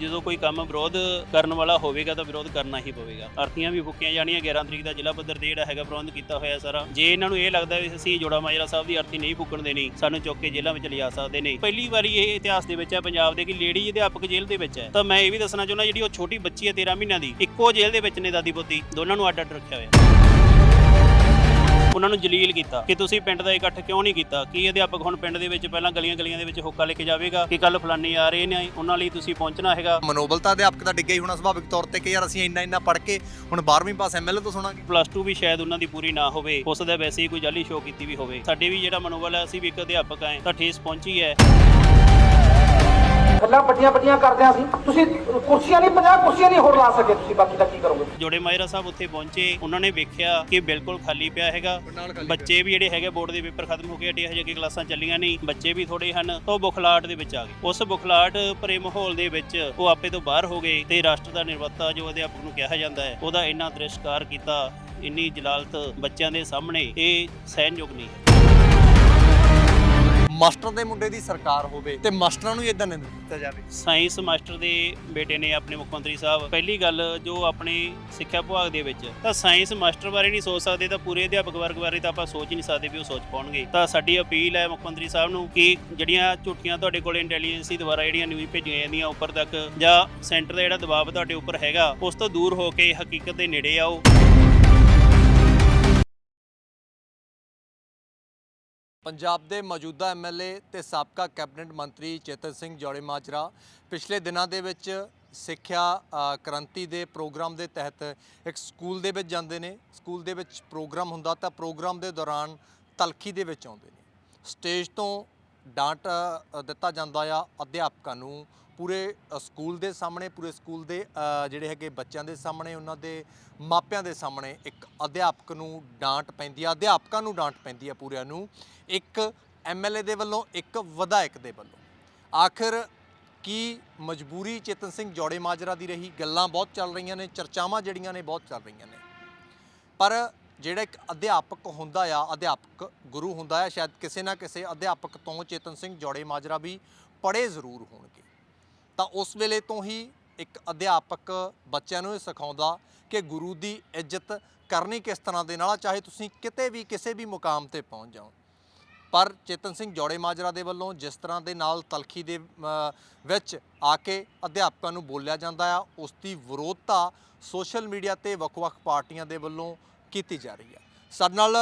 ਜਦੋਂ ਕੋਈ ਕੰਮ ਵਿਰੋਧ ਕਰਨ ਵਾਲਾ ਹੋਵੇਗਾ ਤਾਂ ਵਿਰੋਧ ਕਰਨਾ ਹੀ ਪਵੇਗਾ। ਅਰਥੀਆਂ ਵੀ ਫੁੱਕੀਆਂ ਜਾਣੀਆਂ 11 ਤਰੀਕ ਦਾ ਜ਼ਿਲ੍ਹਾ ਪੱਧਰ ਤੇ ਜਿਹੜਾ ਹੈਗਾ ਪ੍ਰਬੰਧ ਕੀਤਾ ਹੋਇਆ ਸਾਰਾ। ਜੇ ਇਹਨਾਂ ਨੂੰ ਇਹ ਲੱਗਦਾ ਵੀ ਅਸੀਂ ਜੋੜਾ ਮਾਜਰਾ ਸਾਹਿਬ ਦੀ ਅਰਥੀ ਨਹੀਂ ਫੁੱਕਣ ਦੇਣੀ, ਸਾਨੂੰ ਚੁੱਕ ਕੇ ਜੇਲ੍ਹਾਂ ਵਿੱਚ ਲਿਜਾ ਸਕਦੇ ਨੇ। ਪਹਿਲੀ ਵਾਰੀ ਇਹ ਇਤਿਹਾਸ ਦੇ ਵਿੱਚ ਹੈ ਪੰਜਾਬ ਦੇ ਕਿ ਲੇਡੀ ਅਧਿਆਪਕ ਜੇਲ੍ਹ ਦੇ ਵਿੱਚ ਹੈ। ਤਾਂ ਮੈਂ ਇਹ ਵੀ ਦੱਸਣਾ ਚਾਹੁੰਦਾ, ਜਿਹੜੀ ਉਹ ਛੋਟੀ ਬੱਚੀ ਹੈ 13 ਮਹੀਨਿਆਂ ਦੀ, ਇੱਕੋ ਜੇਲ੍ਹ ਦੇ ਵਿੱਚ ਨੇ ਦਾਦੀ ਪੋਤੀ, ਦੋਨਾਂ ਨੂੰ ਅੱਡ ਅੱਡ ਰੱਖਿਆ ਹੋਇਆ। ਉਹਨਾਂ ਨੂੰ ਜਲੀਲ ਕੀਤਾ ਕਿ ਤੁਸੀਂ ਪਿੰਡ ਦਾ ਇਕੱਠ ਕਿਉਂ ਨਹੀਂ ਕੀਤਾ? ਕੀ ਅਧਿਆਪਕ ਹੁਣ ਪਿੰਡ ਦੇ ਵਿੱਚ ਪਹਿਲਾਂ ਗਲੀਆਂ ਗਲੀਆਂ ਦੇ ਵਿੱਚ ਹੋਕਾ ਲੈ ਕੇ ਜਾਵੇਗਾ ਕਿ ਕੱਲ ਫਲਾਨੀ ਆ ਰਹੇ ਨੇ ਉਹਨਾਂ ਲਈ ਤੁਸੀਂ ਪਹੁੰਚਣਾ ਹੈਗਾ? ਮਨੋਬਲਤਾ ਅਧਿਆਪਕ ਦਾ ਡਿੱਗਿਆ ਹੀ ਹੋਣਾ ਸੁਭਾਵਿਕ ਤੌਰ ਤੇ ਕਿ ਯਾਰ ਅਸੀਂ ਇੰਨਾ ਇੰਨਾ ਪੜ੍ਹ ਕੇ ਹੁਣ 12ਵੀਂ ਪਾਸ ਐਮਐਲਏ ਤੋਂ ਸੁਣਾਂਗੇ। ਪਲੱਸ 2 ਵੀ ਸ਼ਾਇਦ ਉਹਨਾਂ ਦੀ ਪੂਰੀ ਨਾ ਹੋਵੇ ਉਸ ਦਾ ਵੈਸੇ ਹੀ ਕੋਈ ਜਾਲੀ ਸ਼ੋਅ ਕੀਤੀ ਵੀ ਹੋਵੇ। ਸਾਡੇ ਵੀ ਜਿਹੜਾ ਮਨੋਬਲ ਹੈ ਅਸੀਂ ਵੀ ਇੱਕ ਅਧਿਆਪਕ ਆਏ ਤਾਂ ਠੇਸ ਪਹੁੰਚੀ ਹੈ। ਗੱਲਾਂ ਵੱਡੀਆਂ ਵੱਡੀਆਂ ਕਰਦੇ ਹਾਂ ਅਸੀਂ। ਤੁਸੀਂ ਕੁਰਸੀਆਂ ਨਹੀਂ 50 ਕੁਰਸੀਆਂ ਨਹੀਂ ਹੋਰ ਲਾ ਸਕੇ ਤੁਸੀਂ, ਬਾਕੀ ਦਾ ਕੀ ਕਰੋਗੇ? ਜੋੜੇ ਮਾਇਰਾ ਸਾਹਿਬ ਉੱਥੇ ਪਹੁੰਚੇ, ਉਹਨਾਂ ਨੇ ਵੇਖਿਆ ਕਿ ਬਿਲਕੁਲ ਖਾਲੀ ਪਿਆ ਹੈਗਾ। ਬੱਚੇ ਵੀ ਜਿਹੜੇ ਹੈਗੇ, ਬੋਰਡ ਦੇ ਪੇਪਰ ਖਤਮ ਹੋ ਗਏ, ਹਟੇ ਹਜੇ ਅੱਗੇ ਕਲਾਸਾਂ ਚੱਲੀਆਂ ਨਹੀਂ। ਬੱਚੇ ਵੀ ਥੋੜੇ ਹਨ, ਤਾਂ ਉਹ ਬੁਖਲਾਟ ਦੇ ਵਿੱਚ ਆ ਗਏ। ਉਸ ਬੁਖਲਾਟ ਭਰੇ ਮਾਹੌਲ ਦੇ ਵਿੱਚ ਉਹ ਆਪੇ ਤੋਂ ਬਾਹਰ ਹੋ ਗਏ ਤੇ ਰਾਸ਼ਟਰ ਦਾ ਨਿਰਮਾਤਾ ਜੋ ਅਧਿਆਪਕ ਨੂੰ ਕਿਹਾ ਜਾਂਦਾ ਹੈ, ਉਹਦਾ ਇੰਨਾ ਤਿਰਸਕਾਰ ਕੀਤਾ, ਇੰਨੀ ਜਲਾਲਤ ਬੱਚਿਆਂ ਦੇ ਸਾਹਮਣੇ, ਇਹ ਸਹਿਣਯੋਗ ਨਹੀਂ ਹੈ। ਮਾਸਟਰ ਦੇ ਮੁੰਡੇ ਦੀ ਸਰਕਾਰ ਹੋਵੇ ਤੇ ਮਾਸਟਰਾਂ ਨੂੰ ਇਦਾਂ ਨਹੀਂ ਦਿੱਤਾ ਜਾਵੇ। ਸਾਇੰਸ ਮਾਸਟਰ ਦੇ ਬੇਟੇ ਨੇ ਆਪਣੇ ਮੁੱਖ ਮੰਤਰੀ ਸਾਹਿਬ, ਪਹਿਲੀ ਗੱਲ ਜੋ ਆਪਣੇ ਸਿੱਖਿਆ ਵਿਭਾਗ ਦੇ ਵਿੱਚ, ਤਾਂ ਸਾਇੰਸ ਮਾਸਟਰ ਬਾਰੇ ਨਹੀਂ ਸੋਚ ਸਕਦੇ, ਤਾਂ ਪੂਰੇ ਅਧਿਆਪਕ ਵਰਗ ਬਾਰੇ ਤਾਂ ਆਪਾਂ ਸੋਚ ਨਹੀਂ ਸਕਦੇ ਵੀ ਉਹ ਸੋਚ ਪਾਉਣਗੇ। ਤਾਂ ਸਾਡੀ ਅਪੀਲ ਹੈ ਮੁੱਖ ਮੰਤਰੀ ਸਾਹਿਬ ਨੂੰ ਕਿ ਜਿਹੜੀਆਂ ਝੂਠੀਆਂ ਤੁਹਾਡੇ ਕੋਲ ਇੰਟੈਲੀਜੈਂਸੀ ਦੁਆਰਾ ਜਿਹੜੀਆਂ ਨਿਊਜ਼ ਭੇਜੀਆਂ ਜਾਂਦੀਆਂ ਉੱਪਰ ਤੱਕ, ਜਾਂ ਸੈਂਟਰ ਦਾ ਜਿਹੜਾ ਦਬਾਅ ਤੁਹਾਡੇ ਉੱਪਰ ਹੈਗਾ, ਉਸ ਤੋਂ ਦੂਰ ਹੋ ਕੇ ਹਕੀਕਤ ਦੇ ਨੇੜੇ ਆਓ। ਪੰਜਾਬ ਦੇ ਮੌਜੂਦਾ ਐਮਐਲਏ ਤੇ ਸਾਬਕਾ ਕੈਬਨਿਟ ਮੰਤਰੀ ਚੇਤਨ ਸਿੰਘ ਜੌੜੇ ਮਾਜਰਾ ਪਿਛਲੇ ਦਿਨਾਂ ਦੇ ਵਿੱਚ ਸਿੱਖਿਆ ਕ੍ਰਾਂਤੀ ਦੇ ਪ੍ਰੋਗਰਾਮ ਦੇ ਤਹਿਤ ਇੱਕ ਸਕੂਲ ਦੇ ਵਿੱਚ ਜਾਂਦੇ ਨੇ। ਸਕੂਲ ਦੇ ਵਿੱਚ ਪ੍ਰੋਗਰਾਮ ਹੁੰਦਾ ਤਾਂ ਪ੍ਰੋਗਰਾਮ ਦੇ ਦੌਰਾਨ ਤਲਖੀ ਦੇ ਵਿੱਚ ਆਉਂਦੇ ਨੇ। ਸਟੇਜ ਤੋਂ ਡਾਂਟ ਦਿੱਤਾ ਜਾਂਦਾ ਆ ਅਧਿਆਪਕਾਂ ਨੂੰ ਪੂਰੇ ਸਕੂਲ ਦੇ ਸਾਹਮਣੇ, ਪੂਰੇ ਸਕੂਲ ਦੇ ਜਿਹੜੇ ਹੈਗੇ ਬੱਚਿਆਂ ਦੇ ਸਾਹਮਣੇ, ਉਹਨਾਂ ਦੇ ਮਾਪਿਆਂ ਦੇ ਸਾਹਮਣੇ ਇੱਕ ਅਧਿਆਪਕ ਨੂੰ ਡਾਂਟ ਪੈਂਦੀ ਆ, ਅਧਿਆਪਕਾਂ ਨੂੰ ਡਾਂਟ ਪੈਂਦੀ ਆ ਪੂਰਿਆਂ ਨੂੰ, ਇੱਕ ਐਮਐਲਏ ਦੇ ਵੱਲੋਂ, ਇੱਕ ਵਿਧਾਇਕ ਦੇ ਵੱਲੋਂ। ਆਖਰ ਕੀ ਮਜਬੂਰੀ ਚੇਤਨ ਸਿੰਘ ਜੋੜੇ ਮਾਜਰਾ ਦੀ ਰਹੀ? ਗੱਲਾਂ ਬਹੁਤ ਚੱਲ ਰਹੀਆਂ ਨੇ, ਚਰਚਾਵਾਂ ਜਿਹੜੀਆਂ ਨੇ ਬਹੁਤ ਚੱਲ ਰਹੀਆਂ ਨੇ। ਪਰ ਜਿਹੜਾ ਇੱਕ ਅਧਿਆਪਕ ਹੁੰਦਾ ਆ, ਅਧਿਆਪਕ ਗੁਰੂ ਹੁੰਦਾ ਆ, ਸ਼ਾਇਦ ਕਿਸੇ ਨਾ ਕਿਸੇ ਅਧਿਆਪਕ ਤੋਂ ਚੇਤਨ ਸਿੰਘ ਜੋੜੇ ਮਾਜਰਾ ਵੀ ਪੜ੍ਹੇ ਜ਼ਰੂਰ ਹੋਣਗੇ। ਤਾਂ ਉਸ ਵੇਲੇ ਤੋਂ ਹੀ ਇੱਕ ਅਧਿਆਪਕ ਬੱਚਿਆਂ ਨੂੰ ਇਹ ਸਿਖਾਉਂਦਾ ਕਿ ਗੁਰੂ ਦੀ ਇੱਜ਼ਤ ਕਰਨੀ ਕਿਸ ਤਰ੍ਹਾਂ ਦੇ ਨਾਲ ਆ, ਚਾਹੇ ਤੁਸੀਂ ਕਿਤੇ ਵੀ ਕਿਸੇ ਵੀ ਮੁਕਾਮ ਤੇ ਪਹੁੰਚ ਜਾਓ। ਪਰ ਚੇਤਨ ਸਿੰਘ ਜੋੜੇ ਮਾਜਰਾ ਦੇ ਵੱਲੋਂ ਜਿਸ ਤਰ੍ਹਾਂ ਦੇ ਨਾਲ ਤਲਖੀ ਦੇ ਵਿੱਚ ਆ ਕੇ ਅਧਿਆਪਕਾਂ ਨੂੰ ਬੋਲਿਆ ਜਾਂਦਾ ਆ ਉਸ ਦੀ ਵਿਰੋਧਤਾ ਸੋਸ਼ਲ ਮੀਡੀਆ ਤੇ ਵੱਖ-ਵੱਖ ਪਾਰਟੀਆਂ ਦੇ ਵੱਲੋਂ ਕੀਤੀ ਜਾ ਰਹੀ ਹੈ ਸਾਡੇ ਨਾਲ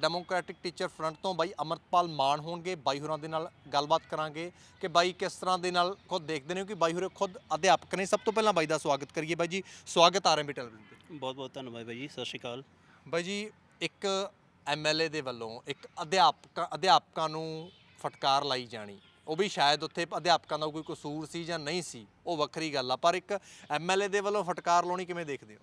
ਡੈਮੋਕ੍ਰੈਟਿਕ ਟੀਚਰ ਫਰੰਟ ਤੋਂ ਬਾਈ ਅਮਰਤਪਾਲ ਮਾਨ ਹੋਣਗੇ। ਬਾਈ ਹੋਰਾਂ ਦੇ ਨਾਲ ਗੱਲਬਾਤ ਕਰਾਂਗੇ ਕਿ ਬਾਈ ਕਿਸ ਤਰ੍ਹਾਂ ਦੇ ਨਾਲ ਖੁਦ ਦੇਖਦੇ ਨੇ ਕਿ ਬਾਈ ਹੋਰੇ ਖੁਦ ਅਧਿਆਪਕ ਨੇ। ਸਭ ਤੋਂ ਪਹਿਲਾਂ ਬਾਈ ਦਾ ਸਵਾਗਤ ਕਰੀਏ ਬਾਈ ਜੀ। ਸਵਾਗਤ ਆਰਐਮਬੀ ਟੈਲੀਵਿਜ਼ਨ ਤੇ। ਬਹੁਤ ਬਹੁਤ ਧੰਨਵਾਦ ਬਾਈ ਜੀ। ਸਤਿ ਸ਼੍ਰੀ ਅਕਾਲ। ਬਾਈ ਜੀ ਇੱਕ ਐਮਐਲਏ ਦੇ ਵੱਲੋਂ ਇੱਕ ਅਧਿਆਪਕ ਅਧਿਆਪਕਾਂ ਨੂੰ ਫਟਕਾਰ ਲਾਈ ਜਾਣੀ। ਉਹ ਵੀ ਸ਼ਾਇਦ ਉੱਥੇ ਅਧਿਆਪਕਾਂ ਦਾ ਕੋਈ ਕਸੂਰ ਸੀ ਜਾਂ ਨਹੀਂ ਸੀ ਉਹ ਵੱਖਰੀ ਗੱਲ ਆ। ਪਰ ਇੱਕ ਐਮਐਲਏ ਦੇ ਵੱਲੋਂ ਫਟਕਾਰ ਲਾਉਣੀ ਕਿਵੇਂ ਦੇਖਦੇ ਹੋ?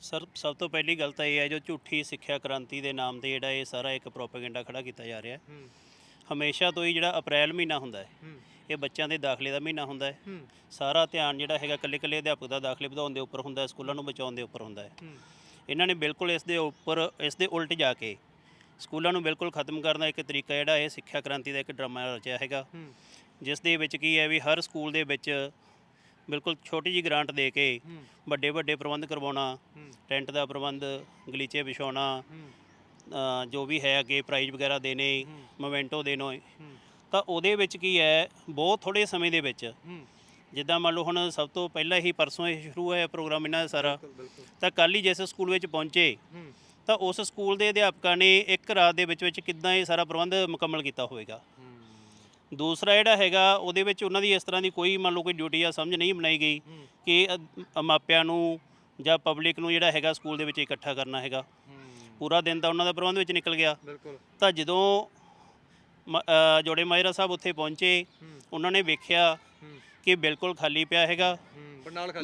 ਸਰ ਸਭ ਤੋਂ ਪਹਿਲੀ ਗੱਲ ਤਾਂ ਇਹ ਹੈ ਜੋ ਝੂਠੀ ਸਿੱਖਿਆ ਕ੍ਰਾਂਤੀ ਦੇ ਨਾਮ ਤੇ ਜਿਹੜਾ ਇਹ ਸਾਰਾ ਇੱਕ ਪ੍ਰੋਪਾਗੈਂਡਾ ਖੜਾ ਕੀਤਾ ਜਾ ਰਿਹਾ ਹੈ। ਹਮੇਸ਼ਾ ਤੋਂ ਹੀ ਜਿਹੜਾ ਅਪ੍ਰੈਲ ਮਹੀਨਾ ਹੁੰਦਾ ਹੈ ਇਹ ਬੱਚਿਆਂ ਦੇ ਦਾਖਲੇ ਦਾ ਮਹੀਨਾ ਹੁੰਦਾ ਹੈ। ਸਾਰਾ ਧਿਆਨ ਜਿਹੜਾ ਹੈਗਾ ਇਕੱਲੇ ਇਕੱਲੇ ਅਧਿਆਪਕ ਦਾ ਦਾਖਲੇ ਵਧਾਉਣ ਦੇ ਉੱਪਰ ਹੁੰਦਾ ਹੈ ਸਕੂਲਾਂ ਨੂੰ ਬਚਾਉਣ ਦੇ ਉੱਪਰ ਹੁੰਦਾ ਹੈ। ਇਹਨਾਂ ਨੇ ਬਿਲਕੁਲ ਇਸ ਦੇ ਉੱਪਰ ਇਸ ਦੇ ਉਲਟ ਜਾ ਕੇ ਸਕੂਲਾਂ ਨੂੰ ਬਿਲਕੁਲ ਖਤਮ ਕਰਨ ਦਾ ਇੱਕ ਤਰੀਕਾ ਜਿਹੜਾ ਇਹ ਸਿੱਖਿਆ ਕ੍ਰਾਂਤੀ ਦਾ ਇੱਕ ਡਰਾਮਾ ਰਚਿਆ ਹੈਗਾ। ਜਿਸ ਦੇ ਵਿੱਚ ਕੀ ਹੈ ਵੀ ਹਰ ਸਕੂਲ ਦੇ ਵਿੱਚ ਬਿਲਕੁਲ ਛੋਟੀ ਜੀ ਗ੍ਰਾਂਟ ਦੇ ਕੇ ਵੱਡੇ ਵੱਡੇ ਪ੍ਰਬੰਧ ਕਰਵਾਉਣਾ ਟੈਂਟ ਦਾ ਪ੍ਰਬੰਧ ਗਲੀਚੇ ਵਿਛਾਉਣਾ ਜੋ ਵੀ ਹੈ ਅੱਗੇ ਪ੍ਰਾਈਜ਼ ਵਗੈਰਾ ਦੇਣੇ ਮੋਮੈਂਟੋ ਦੇਣੋ। ਤਾਂ ਉਹਦੇ ਵਿੱਚ ਕੀ ਹੈ ਬਹੁਤ ਥੋੜੇ ਸਮੇਂ ਦੇ ਵਿੱਚ ਜਿੱਦਾਂ ਮੰਨ ਲਓ ਹੁਣ ਸਭ ਤੋਂ ਪਹਿਲਾਂ ਹੀ ਪਰਸੋਂ ਇਹ ਸ਼ੁਰੂ ਹੋਇਆ ਪ੍ਰੋਗਰਾਮ ਇਹਨਾਂ ਦਾ ਸਾਰਾ ਤਾਂ ਕੱਲ ਹੀ ਜਿਸ ਸਕੂਲ ਵਿੱਚ ਪਹੁੰਚੇ ਤਾਂ ਉਸ ਸਕੂਲ ਦੇ ਅਧਿਆਪਕਾਂ ਨੇ ਇੱਕ ਰਾਤ ਦੇ ਵਿੱਚ ਵਿੱਚ ਕਿੱਦਾਂ ਇਹ ਸਾਰਾ ਪ੍ਰਬੰਧ ਮੁਕੰਮਲ ਕੀਤਾ ਹੋਵੇਗਾ। ਦੂਸਰਾ ਜਿਹੜਾ ਹੈਗਾ ਉਹਦੇ ਵਿੱਚ ਉਹਨਾਂ ਦੀ ਇਸ ਤਰ੍ਹਾਂ ਦੀ ਕੋਈ ਮੰਨ ਲਓ ਕੋਈ ਡਿਊਟੀ ਆ ਸਮਝ ਨਹੀਂ ਬਣਾਈ ਗਈ ਕਿ ਅ- ਮਾਪਿਆਂ ਨੂੰ ਜਾਂ ਪਬਲਿਕ ਨੂੰ ਜਿਹੜਾ ਹੈਗਾ ਸਕੂਲ ਦੇ ਵਿੱਚ ਇਕੱਠਾ ਕਰਨਾ ਹੈਗਾ। ਪੂਰਾ ਦਿਨ ਤਾਂ ਉਹਨਾਂ ਦਾ ਪ੍ਰਬੰਧ ਵਿੱਚ ਨਿਕਲ ਗਿਆ। ਬਿਲਕੁਲ। ਤਾਂ ਜਦੋਂ ਮ- ਅ, ਜੋੜੇ ਮਾਇਰਾ ਸਾਹਿਬ ਉੱਥੇ ਪਹੁੰਚੇ ਉਹਨਾਂ ਨੇ ਵੇਖਿਆ ਕਿ ਬਿਲਕੁਲ ਖਾਲੀ ਪਿਆ ਹੈਗਾ।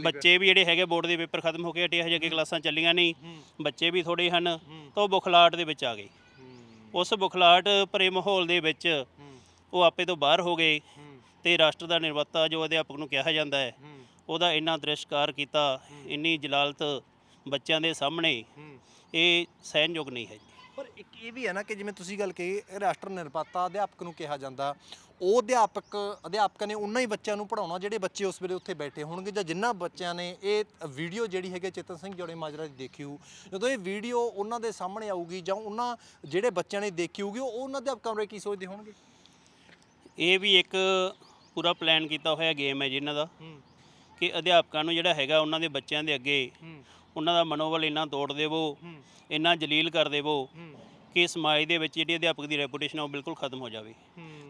ਬੱਚੇ ਵੀ ਜਿਹੜੇ ਹੈਗੇ ਬੋਰਡ ਦੇ ਪੇਪਰ ਖਤਮ ਹੋ ਗਏ ਹਟੇ ਹਜੇ ਕਿ ਕਲਾਸਾਂ ਚੱਲੀਆਂ ਨਹੀਂ। ਬੱਚੇ ਵੀ ਥੋੜੇ ਹਨ ਤਾਂ ਉਹ ਬੁਖਲਾਟ ਦੇ ਵਿੱਚ ਆ ਗਏ। ਉਸ ਬੁਖਲਾਟ ਭਰੇ ਮਾਹੌਲ ਦੇ ਵਿੱਚ ਉਹ ਆਪੇ ਤੋਂ ਬਾਹਰ ਹੋ ਗਏ ਤੇ ਰਾਸ਼ਟਰ ਦਾ ਨਿਰਮਾਤਾ ਜੋ ਅਧਿਆਪਕ ਨੂੰ ਕਿਹਾ ਜਾਂਦਾ ਹੈ ਉਹਦਾ ਇੰਨਾ ਤਿਰਸਕਾਰ ਕੀਤਾ ਇੰਨੀ ਜਲਾਲਤ ਬੱਚਿਆਂ ਦੇ ਸਾਹਮਣੇ ਇਹ ਸਹਿਣਯੋਗ ਨਹੀਂ ਹੈ ਪਰ ਇੱਕ ਇਹ ਵੀ ਹੈ ਨਾ ਕਿ ਜਿਵੇਂ ਤੁਸੀਂ ਗੱਲ ਕਹੀ ਰਾਸ਼ਟਰ ਨਿਰਮਾਤਾ ਅਧਿਆਪਕ ਨੂੰ ਕਿਹਾ ਜਾਂਦਾ ਉਹ ਅਧਿਆਪਕ ਅਧਿਆਪਕਾਂ ਨੇ ਉਹਨਾਂ ਹੀ ਬੱਚਿਆਂ ਨੂੰ ਪੜਾਉਣਾ ਜਿਹੜੇ ਬੱਚੇ ਉਸ ਵੇਲੇ ਉੱਥੇ ਬੈਠੇ ਹੋਣਗੇ ਜਾਂ ਜਿਨ੍ਹਾਂ ਬੱਚਿਆਂ ਨੇ ਇਹ ਵੀਡੀਓ ਜਿਹੜੀ ਹੈਗੀ ਚੇਤਨ ਸਿੰਘ ਜੋੜੇ ਮਾਜਰਾ ਦੀ ਦੇਖੀ ਹੋਊ ਜਦੋਂ ਇਹ ਵੀਡੀਓ ਉਹਨਾਂ ਦੇ ਸਾਹਮਣੇ ਆਊਗੀ ਜਾਂ ਉਹਨਾਂ ਜਿਹੜੇ ਬੱਚਿਆਂ ਨੇ ਦੇਖੀ ਹੋਊਗੀ ਉਹ ਉਹਨਾਂ ਅਧਿਆਪਕਾਂ ਬਾਰੇ ਕੀ ਸੋਚਦੇ ਹੋਣਗੇ? ਇਹ ਵੀ ਇੱਕ ਪੂਰਾ ਪਲਾਨ ਕੀਤਾ ਹੋਇਆ ਗੇਮ ਹੈ ਜੀ ਇਹਨਾਂ ਦਾ। ਕਿ ਅਧਿਆਪਕਾਂ ਨੂੰ ਜਿਹੜਾ ਹੈਗਾ ਉਹਨਾਂ ਦੇ ਬੱਚਿਆਂ ਦੇ ਅੱਗੇ ਉਹਨਾਂ ਦਾ ਮਨੋਬਲ ਇੰਨਾ ਤੋੜ ਦੇਵੋ ਇੰਨਾ ਜਲੀਲ ਕਰ ਦੇਵੋ ਕਿ ਸਮਾਜ ਦੇ ਵਿੱਚ ਜਿਹੜੀ ਅਧਿਆਪਕ ਦੀ ਰੈਪੂਟੇਸ਼ਨ ਉਹ ਬਿਲਕੁਲ ਖਤਮ ਹੋ ਜਾਵੇ।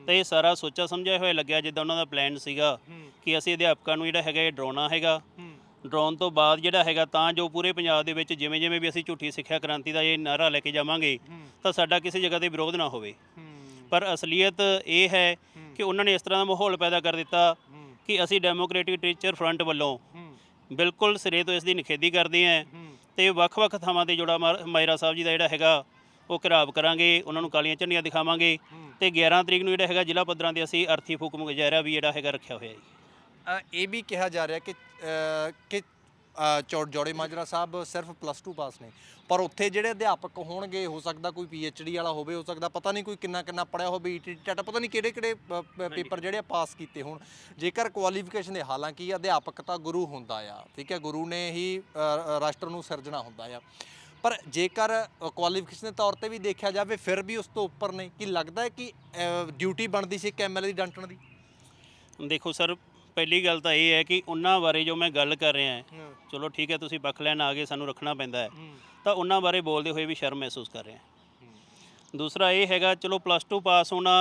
ਤਾਂ ਇਹ ਸਾਰਾ ਸੋਚਾ ਸਮਝਿਆ ਹੋਇਆ ਲੱਗਿਆ ਜਿੱਦਾਂ ਉਹਨਾਂ ਦਾ ਪਲਾਨ ਸੀਗਾ ਕਿ ਅਸੀਂ ਅਧਿਆਪਕਾਂ ਨੂੰ ਜਿਹੜਾ ਹੈਗਾ ਇਹ ਡਰਾਉਣਾ ਹੈਗਾ। ਡਰਾਉਣ ਤੋਂ ਬਾਅਦ ਜਿਹੜਾ ਹੈਗਾ ਤਾਂ ਜੋ ਪੂਰੇ ਪੰਜਾਬ ਦੇ ਵਿੱਚ ਜਿਵੇਂ ਜਿਵੇਂ ਵੀ ਅਸੀਂ ਝੂਠੀ ਸਿੱਖਿਆ ਕ੍ਰਾਂਤੀ ਦਾ ਇਹ ਨਾਰਾ ਲੈ ਕੇ ਜਾਵਾਂਗੇ ਤਾਂ ਸਾਡਾ ਕਿਸੇ ਜਗ੍ਹਾ ਤੇ ਵਿਰੋਧ ਨਾ ਹੋਵੇ। ਪਰ ਅਸਲੀਅਤ ਇਹ ਹੈ ਕਿ ਉਹਨਾਂ ਨੇ ਇਸ ਤਰ੍ਹਾਂ ਦਾ ਮਾਹੌਲ ਪੈਦਾ ਕਰ ਦਿੱਤਾ ਕਿ ਅਸੀਂ ਡੈਮੋਕ੍ਰੈਟਿਕ ਟੀਚਰ ਫਰੰਟ ਵੱਲੋਂ ਬਿਲਕੁਲ ਸਿਰੇ ਤੋਂ ਇਸ ਦੀ ਨਿਖੇਧੀ ਕਰਦੇ ਹਾਂ ਤੇ ਵੱਖ-ਵੱਖ ਥਾਵਾਂ ਤੇ ਜੋੜਾ ਮਾਇਰਾ ਸਾਹਿਬ ਜੀ ਦਾ ਜਿਹੜਾ ਹੈਗਾ ਉਹ ਘਰਾਵ ਕਰਾਂਗੇ ਉਹਨਾਂ ਨੂੰ ਕਾਲੀਆਂ ਝੰਡੀਆਂ ਦਿਖਾਵਾਂਗੇ ਤੇ 11 ਤਰੀਕ ਨੂੰ ਜਿਹੜਾ ਹੈਗਾ ਜ਼ਿਲ੍ਹਾ ਪੱਧਰਾਂ ਤੇ ਅਸੀਂ ਅਰਥੀ ਫੂਕ ਮੁਜ਼ਾਹਰਾ ਵੀ ਜਿਹੜਾ ਹੈਗਾ ਰੱਖਿਆ ਹੋਇਆ ਅ, ਇਹ ਵੀ ਕਿਹਾ ਜਾ ਰਿਹਾ ਕਿ ਕਿ ਅ, ਚੌ- ਜੋੜੇ ਮਾਜਰਾ ਸਾਹਿਬ ਸਿਰਫ ਪਲੱਸ 2 ਪਾਸ ਨੇ। ਪਰ ਉੱਥੇ ਜਿਹੜੇ ਅਧਿਆਪਕ ਹੋਣਗੇ ਹੋ ਸਕਦਾ ਕੋਈ ਡੀ ਵਾਲਾ ਹੋਵੇ ਹੋ ਸਕਦਾ ਪਤਾ ਨਹੀਂ ਕੋਈ ਕਿੰਨਾ ਕਿੰਨਾ ਪੜਿਆ ਹੋਵੇ ਈਟੀ ਟੈਟ ਪਤਾ ਨਹੀਂ ਕਿਹੜੇ ਕਿਹੜੇ ਪੇਪਰ ਜਿਹੜੇ ਪਾਸ ਕੀਤੇ ਹੋਣ। ਜੇਕਰ ਕੁਆਲੀਫਿਕੇਸ਼ਨ ਦੇ ਹਾਲਾਂਕਿ ਅਧਿਆਪਕ ਤਾਂ ਗੁਰੂ ਹੁੰਦਾ ਆ ਠੀਕ ਹੈ ਗੁਰੂ ਨੇ ਹੀ ਰਾਸ਼ਟਰ ਨੂੰ ਸਿਰਜਣਾ ਹੁੰਦਾ ਆ। ਪਰ ਜੇਕਰ ਕੁਆਲੀਫਿਕੇਸ਼ਨ ਦੇ ਤੌਰ ਤੇ ਵੀ ਦੇਖਿਆ ਜਾਵੇ ਫਿਰ ਵੀ ਉਸ ਤੋਂ ਉੱਪਰ ਨੇ। ਕਿ ਲੱਗਦਾ ਹੈ ਕਿ ਡਿਊਟੀ ਬਣਦੀ ਸੀ ਇੱਕ ਐਮਐਲਏ ਦੀ ਡੰਟਣ ਦੀ? ਦੇਖੋ ਸਰ ਪਹਿਲੀ ਗੱਲ ਤਾਂ ਇਹ ਹੈ ਕਿ ਉਹਨਾਂ ਬਾਰੇ ਜੋ ਮੈਂ ਗੱਲ ਕਰ ਰਿਹਾ ਹਾਂ ਚਲੋ ਠੀਕ ਹੈ ਤੁਸੀਂ ਪੱਖ ਲੈਣ ਆ ਗਏ ਸਾਨੂੰ ਰੱਖਣਾ ਪੈਂਦਾ ਹੈ। ਤਾਂ ਉਹਨਾਂ ਬਾਰੇ ਬੋਲਦੇ ਹੋਏ ਵੀ ਸ਼ਰਮ ਮਹਿਸੂਸ ਕਰ ਰਿਹਾ ਦੂਸਰਾ ਇਹ ਹੈਗਾ ਚਲੋ ਪਲੱਸ 2 ਪਾਸ ਹੋਣਾ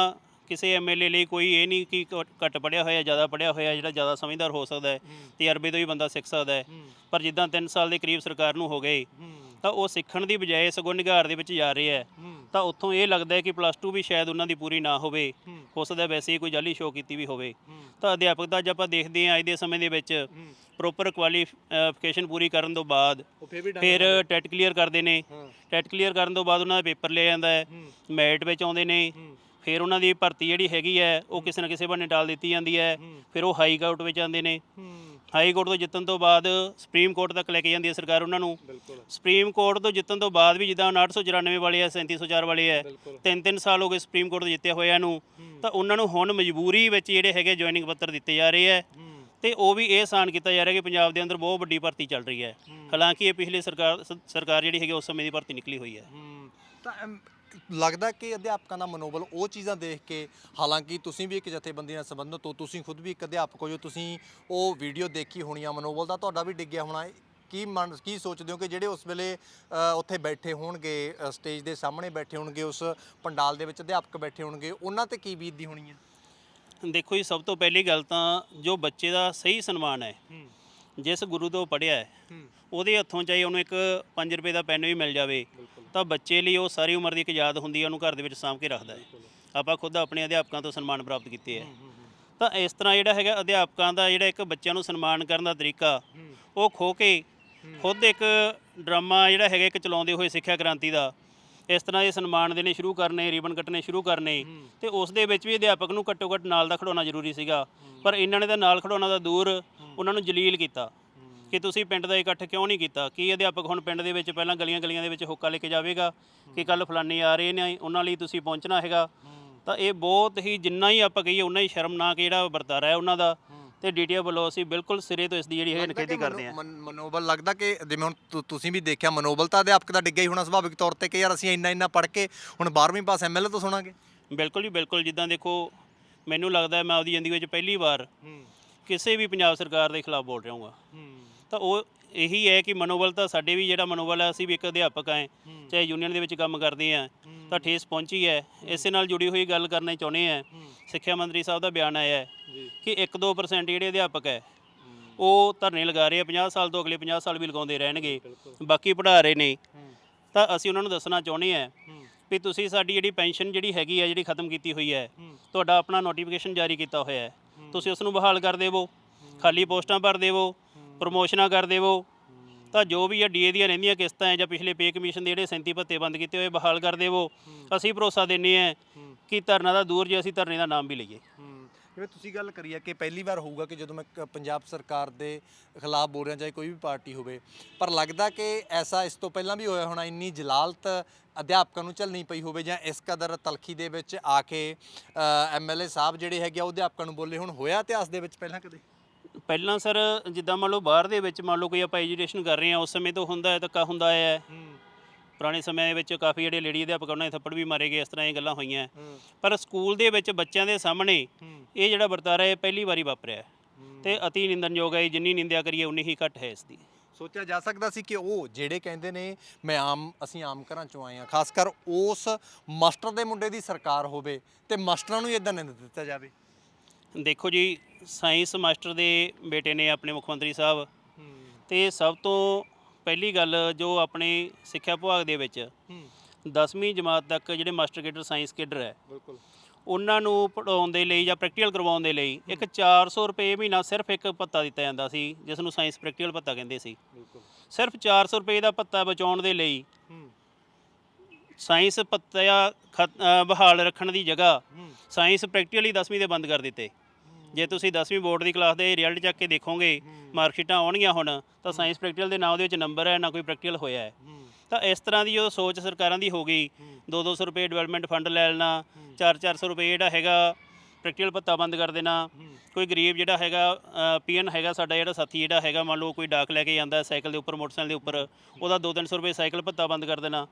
ਕਿਸੇ ਐਮਐਲਏ ਲਈ ਕੋਈ ਇਹ ਨਹੀਂ ਕਿ ਘੱਟ- ਪੜਿਆ ਹੋਇਆ ਜ਼ਿਆਦਾ ਪੜਿਆ ਹੋਇਆ ਜਿਹੜਾ ਜ਼ਿਆਦਾ ਸਮਝਦਾਰ ਹੋ ਸਕਦਾ ਹੈ ਤਜਰਬੇ ਤੋਂ ਵੀ ਬੰਦਾ ਸਿੱਖ ਸਕਦਾ ਹੈ। ਪਰ ਜਿੱਦਾਂ 3 ਸਾਲ ਦੇ ਕਰੀਬ ਸਰਕਾਰ ਨੂੰ ਹੋ ਗਏ ਤਾਂ ਉਹ ਸਿੱਖਣ ਦੀ ਬਜਾਏ ਸਗੋਂ ਨਿਗਾਰ ਦੇ ਵਿੱਚ ਜਾ ਰਹੇ ਹੈ। ਤਾਂ ਉੱਥੋਂ ਇਹ ਲੱਗਦਾ ਹੈ ਕਿ ਪਲੱਸ 2 ਵੀ ਸ਼ਾਇਦ ਉਹਨਾਂ ਦੀ ਪੂਰੀ ਨਾ ਹੋਵੇ। ਹੋ ਸਕਦਾ ਵੈਸੇ ਹੀ ਕੋਈ ਜਾਲੀ ਸ਼ੋਅ ਕੀਤੀ ਵੀ ਹੋਵੇ। ਤਾਂ ਅਧਿਆਪਕ ਦਾ ਜੇ ਆਪਾਂ ਦੇਖਦੇ ਹਾਂ ਅੱਜ ਦੇ ਸਮੇਂ ਦੇ ਵਿੱਚ ਪ੍ਰੋਪਰ ਕੁਆਲੀਫਿਕੇਸ਼ਨ ਪੂਰੀ ਕਰਨ ਤੋਂ ਬਾਅਦ ਫਿਰ ਟੈਟ ਕਲੀਅਰ ਕਰਦੇ ਨੇ। ਟੈਟ ਕਲੀਅਰ ਕਰਨ ਤੋਂ ਬਾਅਦ ਉਹਨਾਂ ਦਾ ਪੇਪਰ ਲਿਆ ਜਾਂਦਾ ਹੈ। ਮੈਰਿਟ ਵਿੱਚ ਆਉਂਦੇ ਨੇ। ਫਿਰ ਉਹਨਾਂ ਦੀ ਭਰਤੀ ਜਿਹੜੀ ਹੈਗੀ ਹੈ ਉਹ ਕਿਸੇ ਨਾ ਕਿਸੇ ਬਹਾਨੇ ਟਾਲ ਦਿੱਤੀ ਜਾਂਦੀ ਹੈ। ਫਿਰ ਉਹ ਹਾਈ ਕੋਰਟ ਵਿੱਚ ਆਉਂਦੇ ਨੇ। ਹਾਈ ਕੋਰਟ ਤੋਂ ਜਿੱਤਣ ਤੋਂ ਬਾਅਦ ਸੁਪਰੀਮ ਕੋਰਟ ਤੱਕ ਲੈ ਕੇ ਜਾਂਦੀ ਹੈ ਸਰਕਾਰ ਉਹਨਾਂ ਨੂੰ। ਸੁਪਰੀਮ ਕੋਰਟ ਤੋਂ ਜਿੱਤਣ ਤੋਂ ਬਾਅਦ ਵੀ ਜਿੱਦਾਂ 894 ਵਾਲੇ ਆ 3704 ਵਾਲੇ ਆ ਤਿੰਨ ਤਿੰਨ ਸਾਲ ਹੋ ਗਏ ਸੁਪਰੀਮ ਕੋਰਟ ਤੋਂ ਜਿੱਤਿਆ ਹੋਇਆਂ ਨੂੰ। ਤਾਂ ਉਹਨਾਂ ਨੂੰ ਹੁਣ ਮਜਬੂਰੀ ਵਿੱਚ ਜਿਹੜੇ ਹੈਗੇ ਜੁਆਇਨਿੰਗ ਪੱਤਰ ਦਿੱਤੇ ਜਾ ਰਹੇ ਹੈ ਤੇ ਉਹ ਵੀ ਇਹ ਸਾਨ ਕੀਤਾ ਜਾ ਰਿਹਾ ਕਿ ਪੰਜਾਬ ਦੇ ਅੰਦਰ ਬਹੁਤ ਵੱਡੀ ਭਰਤੀ ਚੱਲ ਰਹੀ ਹੈ। ਹਾਲਾਂਕਿ ਇਹ ਪਿਛਲੇ ਸਰਕਾਰ ਸ- ਸਰਕਾਰ ਜਿਹੜੀ ਹੈਗੀ ਉਸ ਸਮੇਂ ਦੀ ਭਰਤੀ ਨਿਕਲੀ ਹੋਈ ਹੈ। ਤਾਂ ਅਮ, ਲੱਗਦਾ ਕਿ ਅਧਿਆਪਕਾਂ ਦਾ ਮਨੋਬਲ ਉਹ ਚੀਜ਼ਾਂ ਦੇਖ ਕੇ ਹਾਲਾਂਕਿ ਤੁਸੀਂ ਵੀ ਇੱਕ ਜਥੇਬੰਦੀ ਨਾਲ ਸੰਬੰਧਿਤ ਹੋ ਤੁਸੀਂ ਖੁਦ ਵੀ ਇੱਕ ਅਧਿਆਪਕ ਹੋ ਜੋ ਤੁਸੀਂ ਉਹ ਵੀਡੀਓ ਦੇਖੀ ਹੋਣੀ ਆ ਮਨੋਬਲ ਦਾ ਤੁਹਾਡਾ ਵੀ ਡਿੱਗਿਆ ਹੋਣਾ। ਹੈ। ਕੀ ਮਨ ਕੀ ਸੋਚਦੇ ਹੋ ਕਿ ਜਿਹੜੇ ਉਸ ਵੇਲੇ ਅ, ਉੱਥੇ ਬੈਠੇ ਹੋਣਗੇ ਅ, ਸਟੇਜ ਦੇ ਸਾਹਮਣੇ ਬੈਠੇ ਹੋਣਗੇ ਉਸ ਪੰਡਾਲ ਦੇ ਵਿੱਚ ਅਧਿਆਪਕ ਬੈਠੇ ਹੋਣਗੇ ਉਹਨਾਂ ਤੇ ਕੀ ਬੀਤਦੀ ਹੋਣੀ ਹੈ? ਦੇਖੋ ਜੀ ਸਭ ਤੋਂ ਪਹਿਲੀ ਗੱਲ ਤਾਂ ਜੋ ਬੱਚੇ ਦਾ ਸਹੀ ਸਨਮਾਨ ਹੈ ਜਿਸ ਗੁਰੂ ਤੋਂ ਪੜਿਆ ਹੈ ਉਹਦੇ ਹੱਥੋਂ ਚਾਹੇ ਉਹਨੂੰ ਇੱਕ 5 ਰੁਪਏ ਦਾ ਪੈਨ ਵੀ ਮਿਲ ਜਾਵੇ ਤਾਂ ਬੱਚੇ ਲਈ ਉਹ ਸਾਰੀ ਉਮਰ ਦੀ ਇੱਕ ਯਾਦ ਹੁੰਦੀ ਹੈ ਉਹਨੂੰ ਘਰ ਦੇ ਵਿੱਚ ਸਾਂਭ ਕੇ ਰੱਖਦਾ ਹੈ। ਆਪਾਂ ਖੁਦ ਆਪਣੇ ਅਧਿਆਪਕਾਂ ਤੋਂ ਸਨਮਾਨ ਪ੍ਰਾਪਤ ਕੀਤੇ ਹੈ। ਤਾਂ ਇਸ ਤਰ੍ਹਾਂ ਜਿਹੜਾ ਹੈਗਾ ਅਧਿਆਪਕਾਂ ਦਾ ਜਿਹੜਾ ਇੱਕ ਬੱਚਿਆਂ ਨੂੰ ਸਨਮਾਨ ਕਰਨ ਦਾ ਤਰੀਕਾ ਉਹ ਖੋ ਕੇ ਖੁਦ ਇੱਕ ਡਰਾਮਾ ਜਿਹੜਾ ਹੈਗਾ ਇੱਕ ਚਲਾਉਂਦੇ ਹੋਏ ਸਿੱਖਿਆ ਕ੍ਰਾਂਤੀ ਦਾ ਇਸ ਤਰ੍ਹਾਂ ਦੇ ਸਨਮਾਨ ਦੇਣੇ ਸ਼ੁਰੂ ਕਰਨੇ ਰੀਬਨ ਕੱਟਣੇ ਸ਼ੁਰੂ ਕਰਨੇ ਤੇ ਉਸ ਦੇ ਵਿੱਚ ਵੀ ਅਧਿਆਪਕ ਨੂੰ ਘੱਟੋ ਘੱਟ ਨਾਲ ਦਾ ਖੜਾਉਣਾ ਜ਼ਰੂਰੀ ਸੀਗਾ। ਪਰ ਇਹਨਾਂ ਨੇ ਤਾਂ ਨਾਲ ਖੜਾਉਣਾ ਦਾ ਦੂਰ ਉਹਨਾਂ ਨੂੰ ਜਲੀਲ ਕੀਤਾ ਕਿ ਤੁਸੀਂ ਪਿੰਡ ਦਾ ਇਕੱਠ ਕਿਉਂ ਨਹੀਂ ਕੀਤਾ? ਕੀ ਅਧਿਆਪਕ ਹੁਣ ਪਿੰਡ ਦੇ ਵਿੱਚ ਪਹਿਲਾਂ ਗਲੀਆਂ ਗਲੀਆਂ ਦੇ ਵਿੱਚ ਹੋਕਾ ਲੈ ਕੇ ਜਾਵੇਗਾ? ਕਿ ਕੱਲ ਫਲਾਣੇ ਆ ਰਹੇ ਨੇ ਉਹਨਾਂ ਲਈ ਤੁਸੀਂ ਪਹੁੰਚਣਾ ਹੈਗਾ? ਤਾਂ ਇਹ ਬਹੁਤ ਹੀ ਜਿੰਨਾ ਹੀ ਆਪਾਂ ਕਹੀਏ ਉਨਾ ਹੀ ਸ਼ਰਮਨਾਕ ਜਿਹੜਾ ਵਰਤਾਰਾ ਹੈ ਉਹਨਾਂ ਦਾ। ਤੇ ਡੀਟੀਏ ਵੱਲੋਂ ਅਸੀਂ ਬਿਲਕੁਲ ਸਿਰੇ ਤੋਂ ਇਸ ਦੀ ਜਿਹੜੀ ਹੈ ਨਿਖੇਧੀ ਕਰਦੇ ਹਾਂ। ਮਨ- ਮਨੋਬਲ ਲੱਗਦਾ ਕਿ ਜਿਵੇਂ ਹੁਣ ਤੁਸੀਂ ਵੀ ਦੇਖਿਆ ਮਨੋਬਲ ਤਾਂ ਅਧਿਆਪਕ ਦਾ ਡਿੱਗਿਆ ਹੀ ਹੋਣਾ ਸੁਭਾਵਿਕ ਤੌਰ ਤੇ ਕਿ ਯਾਰ ਅਸੀਂ ਇੰਨਾ ਇੰਨਾ ਪੜ੍ਹ ਕੇ ਹੁਣ 12ਵੀਂ ਪਾਸ ਐਮਐਲਏ ਤੋਂ ਸੁਣਾਂਗੇ। ਬਿਲਕੁਲ ਜੀ ਬਿਲਕੁਲ। ਜਿੱਦਾਂ ਦੇਖੋ ਮੈਨੂੰ ਲੱਗਦਾ ਮੈਂ ਆਪਦੀ ਜ਼ਿੰਦਗੀ ਵਿੱਚ ਪਹਿਲੀ ਵਾਰ ਕਿਸੇ ਵੀ ਪੰਜਾਬ ਸਰਕਾਰ ਦੇ ਖਿਲਾਫ ਬੋਲ ਰਿਹਾ ਹਾਂ। ਤਾਂ ਉਹ ਇਹੀ ਹੈ ਕਿ ਮਨੋਬਲ ਤਾਂ ਸਾਡੇ ਵੀ ਜਿਹੜਾ ਮਨੋਬਲ ਹੈ ਅਸੀਂ ਵੀ ਇੱਕ ਅਧਿਆਪਕ ਹਾਂ ਚਾਹੇ ਯੂਨੀਅਨ ਦੇ ਵਿੱਚ ਕੰਮ ਕਰਦੇ ਆ ਤਾਂ ਠੇਸ ਪਹੁੰਚੀ ਹੈ। ਇਸੇ ਨਾਲ ਜੁੜੀ ਹੋਈ ਗੱਲ ਕਰਨਾ ਚਾਹੁੰਦੇ ਆ ਸਿੱਖਿਆ ਮੰਤਰੀ ਸਾਹਿਬ ਦਾ ਬਿਆਨ ਆਇਆ ਹੈ। ਕਿ 1-2% ਜਿਹੜੇ ਅਧਿਆਪਕ ਹੈ ਉਹ ਧਰਨੇ ਲਗਾ ਰਹੇ ਆ 50 ਸਾਲ ਤੋਂ ਅਗਲੇ 50 ਸਾਲ ਵੀ ਲਗਾਉਂਦੇ ਰਹਿਣਗੇ ਬਾਕੀ ਪੜ੍ਹਾ ਰਹੇ ਨੇ। ਤਾਂ ਅਸੀਂ ਉਹਨਾਂ ਨੂੰ ਦੱਸਣਾ ਚਾਹੁੰਦੇ ਆ ਵੀ ਤੁਸੀਂ ਸਾਡੀ ਜਿਹੜੀ ਪੈਨਸ਼ਨ ਜਿਹੜੀ ਹੈਗੀ ਹੈ ਜਿਹੜੀ ਖਤਮ ਕੀਤੀ ਹੋਈ ਹੈ ਤੁਹਾਡਾ ਆਪਣਾ ਨੋਟੀਫਿਕੇਸ਼ਨ ਜਾਰੀ ਕੀਤਾ ਹੋਇਆ ਹੈ। ਤੁਸੀਂ ਉਸ ਨੂੰ ਬਹਾਲ ਕਰ ਦੇਵੋ ਖਾਲੀ ਪੋਸਟਾਂ ਭਰ ਦੇਵੋ ਪ੍ਰਮੋਸ਼ਨਾਂ ਕਰ ਦੇਵੋ। ਤਾਂ ਜੋ ਵੀ ਹੈ ਡੀਏ ਦੀਆਂ ਰਹਿੰਦੀਆਂ ਕਿਸ਼ਤਾਂ ਹੈ ਜਾਂ ਪਿਛਲੇ ਪੇ ਕਮਿਸ਼ਨ ਦੇ ਜਿਹੜੇ 37 ਭੱਤੇ ਬੰਦ ਕੀਤੇ ਹੋਏ ਬਹਾਲ ਕਰ ਦੇਵੋ। ਅਸੀਂ ਭਰੋਸਾ ਦਿੰਨੇ ਆ ਕਿ ਧਰਨਾ ਦਾ ਦੂਰ ਜੇ ਅਸੀਂ ਧਰਨੇ ਦਾ ਨਾਮ ਵੀ ਲਈਏ। ਜਿਵੇਂ ਤੁਸੀਂ ਗੱਲ ਕਰੀ ਹੈ ਕਿ ਪਹਿਲੀ ਵਾਰ ਹੋਊਗਾ ਕਿ ਜਦੋਂ ਮੈਂ ਕ- ਪੰਜਾਬ ਸਰਕਾਰ ਦੇ ਖਿਲਾਫ ਬੋਲ ਰਿਹਾ ਚਾਹੇ ਕੋਈ ਵੀ ਪਾਰਟੀ ਹੋਵੇ ਪਰ ਲੱਗਦਾ ਕਿ ਐਸਾ ਇਸ ਤੋਂ ਪਹਿਲਾਂ ਵੀ ਹੋਇਆ ਹੋਣਾ ਇੰਨੀ ਜਲਾਲਤ ਅਧਿਆਪਕਾਂ ਨੂੰ ਝੱਲਣੀ ਪਈ ਹੋਵੇ ਜਾਂ ਇਸ ਕਦਰ ਤਲਖੀ ਦੇ ਵਿੱਚ ਆ ਕੇ ਐਮਐਲਏ ਸਾਹਿਬ ਜਿਹੜੇ ਹੈਗੇ ਆ ਉਹ ਅਧਿਆਪਕਾਂ ਨੂੰ ਬੋਲੇ ਹੁਣ ਹੋਇਆ ਇਤਿਹਾਸ ਦੇ ਵਿੱਚ ਪਹਿਲਾਂ ਕਦੇ? ਪਹਿਲਾਂ ਸਰ ਜਿੱਦਾਂ ਮੰਨ ਲਓ ਬਾਹਰ ਦੇ ਵਿੱਚ ਮੰਨ ਲਓ ਕੋਈ ਆਪਾਂ ਐਜੂਕੇਸ਼ਨ ਕਰ ਰਹੇ ਹਾਂ ਉਸ ਸਮੇਂ ਤੋਂ ਹੁੰਦਾ ਹੈ ਧੱਕਾ ਹੁੰਦਾ ਹੈ। ਪੁਰਾਣੇ ਸਮੇਂ ਦੇ ਵਿੱਚ ਕਾਫੀ ਜਿਹੜੇ ਲੇਡੀ ਅਧਿਆਪਕ ਉਹਨਾਂ ਦੇ ਥੱਪੜ ਵੀ ਮਾਰੇ ਗਏ ਇਸ ਤਰ੍ਹਾਂ ਇਹ ਗੱਲਾਂ ਹੋਈਆਂ। ਪਰ ਸਕੂਲ ਦੇ ਵਿੱਚ ਬੱਚਿਆਂ ਦੇ ਸਾਹਮਣੇ ਇਹ ਜਿਹੜਾ ਵਰਤਾਰਾ ਹੈ ਪਹਿਲੀ ਵਾਰੀ ਵਾਪਰਿਆ ਹੈ। ਤੇ ਅਤੀ ਨਿੰਦਨਯੋਗ ਹੈ ਜਿੰਨੀ ਨਿੰਦਿਆ ਕਰੀਏ ਉਨੀ ਹੀ ਘੱਟ ਹੈ ਇਸ ਦੀ। ਸੋਚਿਆ ਜਾ ਸਕਦਾ ਸੀ ਕਿ ਉਹ ਜਿਹੜੇ ਕਹਿੰਦੇ ਨੇ ਮੈਂ ਆਮ ਅਸੀਂ ਆਮ ਘਰਾਂ ਚੋਂ ਆਏ ਆ ਖਾਸ ਕਰ ਉਸ ਮਾਸਟਰ ਦੇ ਮੁੰਡੇ ਦੀ ਸਰਕਾਰ ਹੋਵੇ ਤੇ ਮਾਸਟਰਾਂ ਨੂੰ ਇਦਾਂ ਨਿੰਦ ਦਿੱਤਾ ਜਾਵੇ। ਦੇਖੋ ਜੀ ਸਾਇੰਸ ਮਾਸਟਰ ਦੇ ਬੇਟੇ ਨੇ ਆਪਣੇ ਮੁੱਖ ਮੰਤਰੀ ਸਾਹਿਬ ਤੇ ਸਭ ਤੋਂ ਪਹਿਲੀ ਗੱਲ ਜੋ ਆਪਣੇ ਸਿੱਖਿਆ ਵਿਭਾਗ ਦੇ ਵਿੱਚ 10ਵੀਂ ਜਮਾਤ ਤੱਕ ਜਿਹੜੇ ਮਾਸਟਰ ਕੇਡਰ ਸਾਇੰਸ ਕੇਡਰ ਹੈ। ਬਿਲਕੁਲ। ਉਹਨਾਂ ਨੂੰ ਪੜਾਉਣ ਦੇ ਲਈ ਜਾਂ ਪ੍ਰੈਕਟੀਕਲ ਕਰਵਾਉਣ ਦੇ ਲਈ ਇੱਕ 400 ਰੁਪਏ ਮਹੀਨਾ ਸਿਰਫ ਇੱਕ ਭੱਤਾ ਦਿੱਤਾ ਜਾਂਦਾ ਸੀ ਜਿਸ ਨੂੰ ਸਾਇੰਸ ਪ੍ਰੈਕਟੀਕਲ ਭੱਤਾ ਕਹਿੰਦੇ ਸੀ। ਬਿਲਕੁਲ। ਸਿਰਫ 400 ਰੁਪਏ ਦਾ ਭੱਤਾ ਬਚਾਉਣ ਦੇ ਲਈ ਸਾਇੰਸ ਭੱਤਾ ਬਹਾਲ ਰੱਖਣ ਦੀ ਜਗ੍ਹਾ ਸਾਇੰਸ ਪ੍ਰੈਕਟੀਕਲੀ 10ਵੀਂ ਦੇ ਬੰਦ ਕਰ ਦਿੱਤੇ। ਜੇ ਤੁਸੀਂ 10ਵੀਂ ਬੋਰਡ ਦੀ ਕਲਾਸ ਦੇ ਰਿਜ਼ਲਟ ਚੱਕ ਕੇ ਦੇਖੋਗੇ ਮਾਰਕਸ਼ੀਟਾਂ ਆਉਣਗੀਆਂ ਹੁਣ ਤਾਂ ਸਾਇੰਸ ਪ੍ਰੈਕਟੀਕਲ ਦੇ ਨਾਮ ਦੇ ਵਿੱਚ ਨੰਬਰ ਹੈ ਨਾ ਕੋਈ ਪ੍ਰੈਕਟੀਕਲ ਹੋਇਆ ਹੈ। ਤਾਂ ਇਸ ਤਰ੍ਹਾਂ ਦੀ ਜੋ ਸੋਚ ਸਰਕਾਰਾਂ ਦੀ ਹੋ ਗਈ 2-200 ਰੁਪਏ ਡਿਵੈਲਪਮੈਂਟ ਫੰਡ ਲੈ ਲੈਣਾ 4-400 ਰੁਪਏ ਜਿਹੜਾ ਹੈਗਾ ਪ੍ਰੈਕਟੀਕਲ ਭੱਤਾ ਬੰਦ ਕਰ ਦੇਣਾ ਕੋਈ ਗਰੀਬ ਜਿਹੜਾ ਹੈਗਾ ਪੀਐਨ ਹੈਗਾ ਸਾਡਾ ਜਿਹੜਾ ਸਾਥੀ ਜਿਹੜਾ ਹੈਗਾ ਮੰਨ ਲਓ ਕੋਈ ਡਾਕ ਲੈ ਕੇ ਜਾਂਦਾ ਸਾਈਕਲ ਦੇ ਉੱਪਰ ਮੋਟਰਸਾਈਕਲ ਦੇ ਉੱਪਰ ਉਹਦਾ 2-300 ਰੁਪਏ ਸਾਈਕਲ ਭੱਤਾ ਬੰਦ ਕਰ ਦੇਣਾ।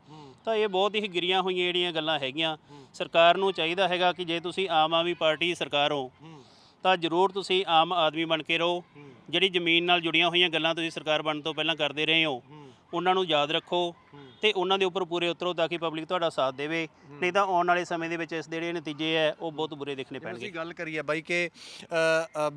ਤਾਂ ਇਹ ਬਹੁਤ ਹੀ ਗਿਰੀਆਂ ਹੋਈਆਂ ਜਿਹੜੀਆਂ ਗੱਲਾਂ ਹੈਗੀਆਂ। ਸਰਕਾਰ ਨੂੰ ਚਾਹੀਦਾ ਹੈਗਾ ਕਿ ਜੇ ਤੁਸੀਂ ਆਮ ਆਦਮੀ ਪਾਰਟੀ ਸਰਕਾਰ ਹੋ। ਤਾਂ ਜ਼ਰੂਰ ਤੁਸੀਂ ਆਮ ਆਦਮੀ ਬਣ ਕੇ ਰਹੋ। ਜਿਹੜੀ ਜ਼ਮੀਨ ਨਾਲ ਜੁੜੀਆਂ ਹੋਈਆਂ ਗੱਲਾਂ ਤੁਸੀਂ ਸਰਕਾਰ ਬਣਨ ਤੋਂ ਪਹਿਲਾਂ ਕਰਦੇ ਰਹੇ ਹੋ ਉਹਨਾਂ ਨੂੰ ਯਾਦ ਰੱਖੋ ਤੇ ਉਹਨਾਂ ਦੇ ਉੱਪਰ ਪੂਰੇ ਉਤਰੋ ਤਾਂ ਕਿ ਪਬਲਿਕ ਤੁਹਾਡਾ ਸਾਥ ਦੇਵੇ। ਨਹੀਂ ਤਾਂ ਆਉਣ ਵਾਲੇ ਸਮੇਂ ਦੇ ਵਿੱਚ ਇਸ ਦੇ ਜਿਹੜੇ ਨਤੀਜੇ ਹੈ ਉਹ ਬਹੁਤ ਬੁਰੇ ਦੇਖਣੇ ਪੈਣਗੇ। ਅਸੀਂ ਗੱਲ ਕਰੀ ਹੈ ਬਾਈ ਕਿ